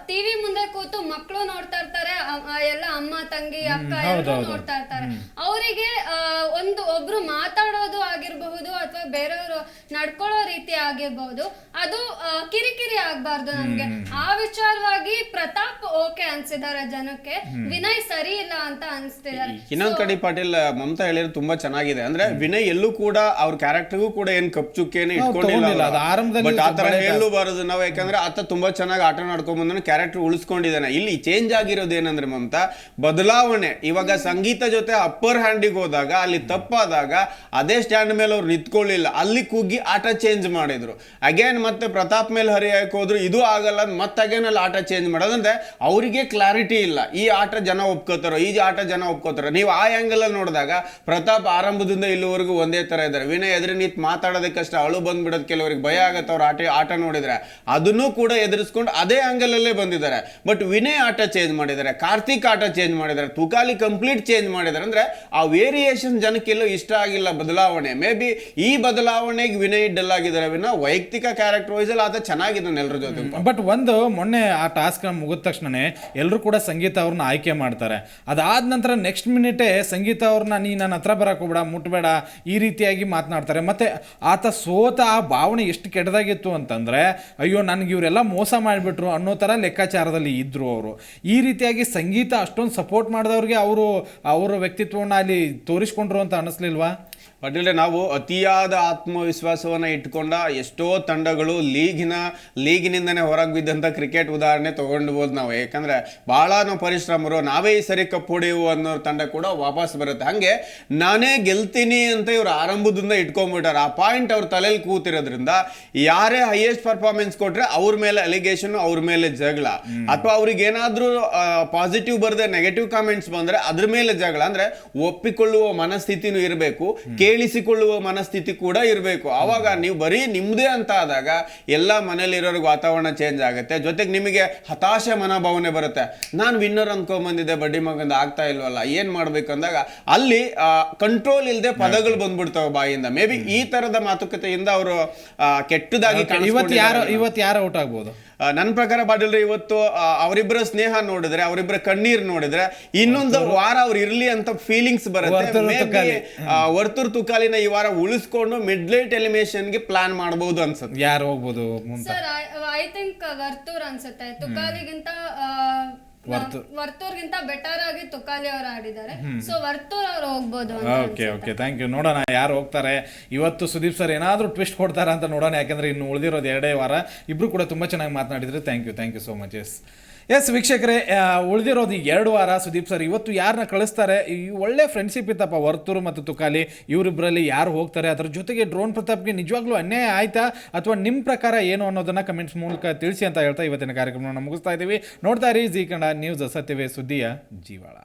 ಟಿವಿ ಮುಂದೆ ಕೂತು ಮಕ್ಕಳು ನೋಡ್ತಾ ಇರ್ತಾರೆ ಎಲ್ಲ ಅಮ್ಮ ತಂಗಿ ಅಕ್ಕ ಎಲ್ಲರೂ ನೋಡ್ತಾ ಇರ್ತಾರೆ. ಅವರಿಗೆ ಒಂದು ಒಬ್ರು ಮಾತಾಡೋದು ಆಗಿರಬಹುದು ಅಥವಾ ಬೇರೆಯವರು ನಡ್ಕೊಳ್ಳೋ ರೀತಿ ಆಗಿರ್ಬಹುದು ಅದು ಕಿರಿಕಿರಿ ಆಗ್ಬಾರ್ದು ನಮ್ಗೆ. ಆ ವಿಚಾರವಾಗಿ ಪ್ರತಾಪ್ ಓಕೆ ಅನ್ಸಿದಾರೆ ಜನಕ್ಕೆ. ವಿನಯ್ ಸರಿ ಇಲ್ಲ ಅಂತ ಅನ್ಸ್ತಿದ್ದಾರೆ ಇನ್ನೊಂದ್ ಕಡೆ ಪಾಟೀಲ್ ಮಮತಾ ಹೇಳಿದ್ರೆ ತುಂಬಾ ಚೆನ್ನಾಗಿದೆ. ಅಂದ್ರೆ ವಿನಯ್ ಎಲ್ಲೂ ಕೂಡ ಅವ್ರ ಕ್ಯಾರೆಕ್ಟರ್ಗೂ ಕೂಡ ಏನ್ ಕಪ್ ಚುಕ್ಕಿಯನ್ನು ತಗೊಂಡಿಲ್ಲ. ಇಟ್ಕೊಂಡಿಲ್ಲ ಬಟ್ ಆತರ ಹೇಳಬಾರದು ನಾವು ಯಾಕಂದ್ರೆ ಆತ ತುಂಬಾ ಚೆನ್ನಾಗಿ ಆಟ ನಾಡ್ಕೊಂಡ್ ಬಂದನು ಕ್ಯಾರೆಕ್ಟರ್ ಉಳಿಸ್ಕೊಂಡಿದ್ದಾನೆ. ಇಲ್ಲಿ ಚೇಂಜ್ ಆಗಿರೋದು ಏನಂದ್ರೆ ಮಮತಾ ಬದಲಾವಣೆ. ಇವಾಗ ಸಂಗೀತ ಜೊತೆ ಅಪ್ಪರ್ ಹ್ಯಾಂಡಿಗೆ ಹೋದಾಗ ಅಲ್ಲಿ ತಪ್ಪಾದಾಗ ಅದೇ ಸ್ಟ್ಯಾಂಡ್ ಮೇಲೆ ಅವ್ರು ನಿಂತ್ಕೊಳ್ಳಿಲ್ಲ. ಅಲ್ಲಿ ಕುಗ್ಗಿ ಆಟ ಚೇಂಜ್ ಮಾಡಿದ್ರು. ಅಗೇನ್ ಮತ್ತೆ ಪ್ರತಾಪ್ ಮೇಲೆ ಹರಿಯಕ್ಕೆ ಹೋದ್ರು ಇದು ಆಗಲ್ಲ ಮತ್ತೆ ಅಗೇನಲ್ಲಿ ಆಟ ಚೇಂಜ್ ಮಾಡೋದಂದ್ರೆ ಅವರಿಗೆ ಕ್ಲಾರಿಟಿ ಇಲ್ಲ. ಈ ಆಟ ಜನ ಒಪ್ಕೋತಾರೋ, ಈ ಆಟ ಜನ ಒಪ್ಕೋತಾರೋ. ನೀವು ಆ ಆಂಗಲ್ ಅಲ್ಲಿ ನೋಡಿದಾಗ ಪ್ರತಾಪ್ ಆರಂಭದಿಂದ ಇಲ್ಲಿವರೆಗೂ ಒಂದೇ ತರ ಇದ್ದಾರೆ. ವಿನಯ್ ಎದುರು ನೀತ್ ಮಾತಾಡೋದಕ್ಕೆ ಕಷ್ಟ ಅಳು ಬಂದ್ಬಿಡೋದು ಕೆಲವರಿಗೆ ಭಯ ಆಗತ್ತೆ ಅವ್ರ ಆಟ ಆಟ ನೋಡಿದ್ರೆ. ಅದನ್ನೂ ಕೂಡ ಎದುರಿಸ್ಕೊಂಡು ಅದೇ ಆಂಗಲ್ ಅಲ್ಲೇ ಬಂದಿದ್ದಾರೆ. ಬಟ್ ವಿನಯ್ ಆಟ ಚೇಂಜ್ ಮಾಡಿದ್ದಾರೆ, ಕಾರ್ತಿಕ್ ಆಟ ಚೇಂಜ್ ಮಾಡಿದ್ದಾರೆ, ತುಕಾಲಿ ಕಂಪ್ಲೀಟ್ ಚೇಂಜ್ ಮಾಡಿದ್ದಾರೆ. ಅಂದ್ರೆ ಆ ವೇರಿಯೇಷನ್ ಜನಕ್ಕೆಲ್ಲೂ ಇಷ್ಟ ಆಗಿಲ್ಲ ಬದಲಾವಣೆ. ಮೇ ಬಿ ಈ ಬದಲಾವಣೆಗೆ ವಿನಯ್ ಡಲ್ ಆಗಿದ್ದಾರೆ. ವಿನ ವೈಯಕ್ತಿಕ ಕ್ಯಾರೆಕ್ಟರ್ ವೈಸ್ ಅಲ್ಲಿ ಅದೇ ಚೆನ್ನಾಗಿದ್ದಾನೆ ಎಲ್ಲರ ಜೊತೆ. ಬಟ್ ಒಂದು ಮೊನ್ನೆ ಆ ಟಾಸ್ಕ್ ಮುಗಿದ ತಕ್ಷಣನೇ ಎಲ್ಲರೂ ಕೂಡ ಸಂಗೀತ ಅವ್ರನ್ನ ಆಯ್ಕೆ ಮಾಡ್ತಾರೆ. ಅದಾದ ನಂತರ ನೆಕ್ಸ್ಟ್ ಮಿನಿಟೇ ಸಂಗೀತ ಅವ್ರನ್ನ ನೀ ನನ್ನ ಹತ್ರ ಬರಕ್ಕೆ ಹೋಗ್ಬೇಡ, ಮುಟ್ಬೇಡ, ಈ ರೀತಿಯಾಗಿ ಮಾತನಾಡ್ತಾರೆ. ಮತ್ತೆ ಆತ ಸೋತ ಆ ಭಾವನೆ ಎಷ್ಟು ಕೆಟ್ಟದಾಗಿತ್ತು ಅಂತಂದ್ರೆ, ಅಯ್ಯೋ, ನನಗೆ ಇವರೆಲ್ಲ ಮೋಸ ಮಾಡಿಬಿಟ್ರು ಅನ್ನೋ ಥರ ಲೆಕ್ಕಾಚಾರದಲ್ಲಿ ಇದ್ದರು ಅವರು. ಈ ರೀತಿಯಾಗಿ ಸಂಗೀತ ಅಷ್ಟೊಂದು ಸಪೋರ್ಟ್ ಮಾಡಿದವ್ರಿಗೆ ಅವರು, ಅವರ ವ್ಯಕ್ತಿತ್ವವನ್ನು ಅಲ್ಲಿ ತೋರಿಸ್ಕೊಂಡ್ರು ಅಂತ ಪಾಟೀಲ್ರೆ ನಾವು ಅತಿಯಾದ ಆತ್ಮವಿಶ್ವಾಸವನ್ನ ಇಟ್ಕೊಂಡ ಎಷ್ಟೋ ತಂಡಗಳು ಲೀಗಿನ, ಲೀಗಿನಿಂದನೇ ಹೊರಗೆ ಬಿದ್ದಂಥ ಕ್ರಿಕೆಟ್ ಉದಾಹರಣೆ ತೊಗೊಂಡ್ಬೋದು ನಾವು. ಯಾಕಂದ್ರೆ ಭಾಳ ನಾವು ಪರಿಶ್ರಮರು ನಾವೇ ಈ ಸರಿ ಕಪ್ ಹೊಡೆಯುವ ಅನ್ನೋ ತಂಡ ಕೂಡ ವಾಪಸ್ ಬರುತ್ತೆ. ಹಾಗೆ ನಾನೇ ಗೆಲ್ತೀನಿ ಅಂತ ಇವರು ಆರಂಭದಿಂದ ಇಟ್ಕೊಂಡ್ಬಿಟ್ಟಾರೆ ಆ ಪಾಯಿಂಟ್ ಅವ್ರ ತಲೆಯಲ್ಲಿ ಕೂತಿರೋದ್ರಿಂದ ಯಾರೇ ಹೈಯೆಸ್ಟ್ ಪರ್ಫಾರ್ಮೆನ್ಸ್ ಕೊಟ್ಟರೆ ಅವ್ರ ಮೇಲೆ ಅಲಿಗೇಷನ್ ಅವ್ರ ಮೇಲೆ ಜಗಳ. ಅಥವಾ ಅವ್ರಿಗೆ ಏನಾದರೂ ಪಾಸಿಟಿವ್ ಬರದೆ ನೆಗೆಟಿವ್ ಕಾಮೆಂಟ್ಸ್ ಬಂದರೆ ಅದ್ರ ಮೇಲೆ ಜಗಳ. ಅಂದರೆ ಒಪ್ಪಿಕೊಳ್ಳುವ ಮನಸ್ಥಿತಿನೂ ಇರಬೇಕು. ಕೇಳಿಸಿಕೊಳ್ಳುವ ಮನಸ್ಥಿತಿ ಕೂಡ ಇರಬೇಕು. ಆವಾಗ ನೀವು ಬರೀ ನಿಮ್ಮದೇ ಅಂತ ಆದಾಗ ಎಲ್ಲ ಮನೇಲಿರೋರಿಗೆ ವಾತಾವರಣ ಚೇಂಜ್ ಆಗುತ್ತೆ. ಜೊತೆಗೆ ನಿಮಗೆ ಹತಾಶೆ ಮನೋಭಾವನೆ ಬರುತ್ತೆ. ನಾನು ವಿನ್ನರ್ ಅನ್ಕೊಂಡ್ ಬಡ್ಡಿ ಮಗಂದ ಆಗ್ತಾ ಇಲ್ವಲ್ಲ ಏನು ಮಾಡಬೇಕು ಅಂದಾಗ ಅಲ್ಲಿ ಕಂಟ್ರೋಲ್ ಇಲ್ಲದೆ ಪದಗಳು ಬಂದ್ಬಿಡ್ತಾವೆ ಬಾಯಿಂದ. ಮೇ ಬಿ ಈ ತರದ ಮಾತುಕತೆಯಿಂದ ಅವರು ಕೆಟ್ಟದಾಗಿ ಇವತ್ತು ಯಾರು. ಇವತ್ತು ಯಾರು ಔಟ್ ಆಗ್ಬೋದು? ನನ್ನ ಪ್ರಕಾರ ಬಾಡಿಲ್ರಿ ಇವತ್ತು ಅವರಿಬ್ಬರ ಸ್ನೇಹ ನೋಡಿದ್ರೆ ಅವರಿಬ್ಬರ ಕಣ್ಣೀರ್ ನೋಡಿದ್ರೆ ಇನ್ನೊಂದು ವಾರ ಅವ್ರು ಇರ್ಲಿ ಅಂತ ಫೀಲಿಂಗ್ಸ್ ಬರುತ್ತೆ. ವರ್ತೂರು ತುಕಾಲಿನ ಈ ವಾರ ಉಳಿಸ್ಕೊಂಡು ಮಿಡ್ ಲೈಟ್ಗೆ ಪ್ಲಾನ್ ಮಾಡಬಹುದು ಅನ್ಸುತ್ತೆ. ಯಾರು ಹೋಗ್ಬೋದು ಅಂತ ಸರ್ ಐ ಥಿಂಕ್ ವರ್ತೂರ್ ಅನ್ಸುತ್ತೆ. ತುಕಾಲಿಗಿಂತ. ವರ್ತೂರ್ಗಿಂತ ಬೆಟರ್ ಆಗಿ ತುಕಾಲಿ ಅವರು ಆಡಿದ್ದಾರೆ. ಸೊ ವರ್ತೂರ್ ಅವ್ರು ಹೋಗ್ಬೋದು ಓಕೆ ಓಕೆ ಥ್ಯಾಂಕ್ ಯು ನೋಡೋಣ ಯಾರು ಹೋಗ್ತಾರೆ. ಇವತ್ತು ಸುದೀಪ್ ಸರ್ ಏನಾದರೂ ಟ್ವಿಸ್ಟ್ ಕೊಡ್ತಾರ ಅಂತ ನೋಡೋಣ ಯಾಕಂದ್ರೆ ಇನ್ನು ಉಳಿದಿರೋದು ಎರಡೇ ವಾರ. ಇಬ್ರು ಕೂಡ ತುಂಬಾ ಚೆನ್ನಾಗಿ ಮಾತನಾಡಿದ್ರೆ. Thank you thank you so much yes yes ವೀಕ್ಷಕರೇ ಉಳಿದಿರೋದು ಎರಡು ವಾರ, ಸುದೀಪ್ ಸರ್, ಇವತ್ತು ಯಾರನ್ನ ಕಳಿಸ್ತಾರೆ? ಈ ಒಳ್ಳೆ ಫ್ರೆಂಡ್ಶಿಪ್ ಇತ್ತಪ್ಪ, ವರ್ತೂರು ಮತ್ತು ತುಕಾಲಿ. ಇವರಿಬ್ಬರಲ್ಲಿ ಯಾರು ಹೋಗ್ತಾರೆ? ಅದರ ಜೊತೆಗೆ ಡ್ರೋನ್ ಪ್ರತಾಪ್ಗೆ ನಿಜವಾಗ್ಲೂ ಅನ್ಯಾಯ ಆಯ್ತಾ? ಅಥವಾ ನಿಮ್ಮ ಪ್ರಕಾರ ಏನು ಅನ್ನೋದನ್ನು ಕಮೆಂಟ್ಸ್ ಮೂಲಕ ತಿಳಿಸಿ ಅಂತ ಹೇಳ್ತಾ ಇವತ್ತಿನ ಕಾರ್ಯಕ್ರಮವನ್ನು ಮುಗಿಸ್ತಾ ಇದ್ದೀವಿ. ನೋಡ್ತಾ ಇರಿ ಜಿ ಕನ್ನಡ ನ್ಯೂಸ್ ಸತ್ಯವೇ ಸುದ್ದಿಯ ಜೀವಾಳ.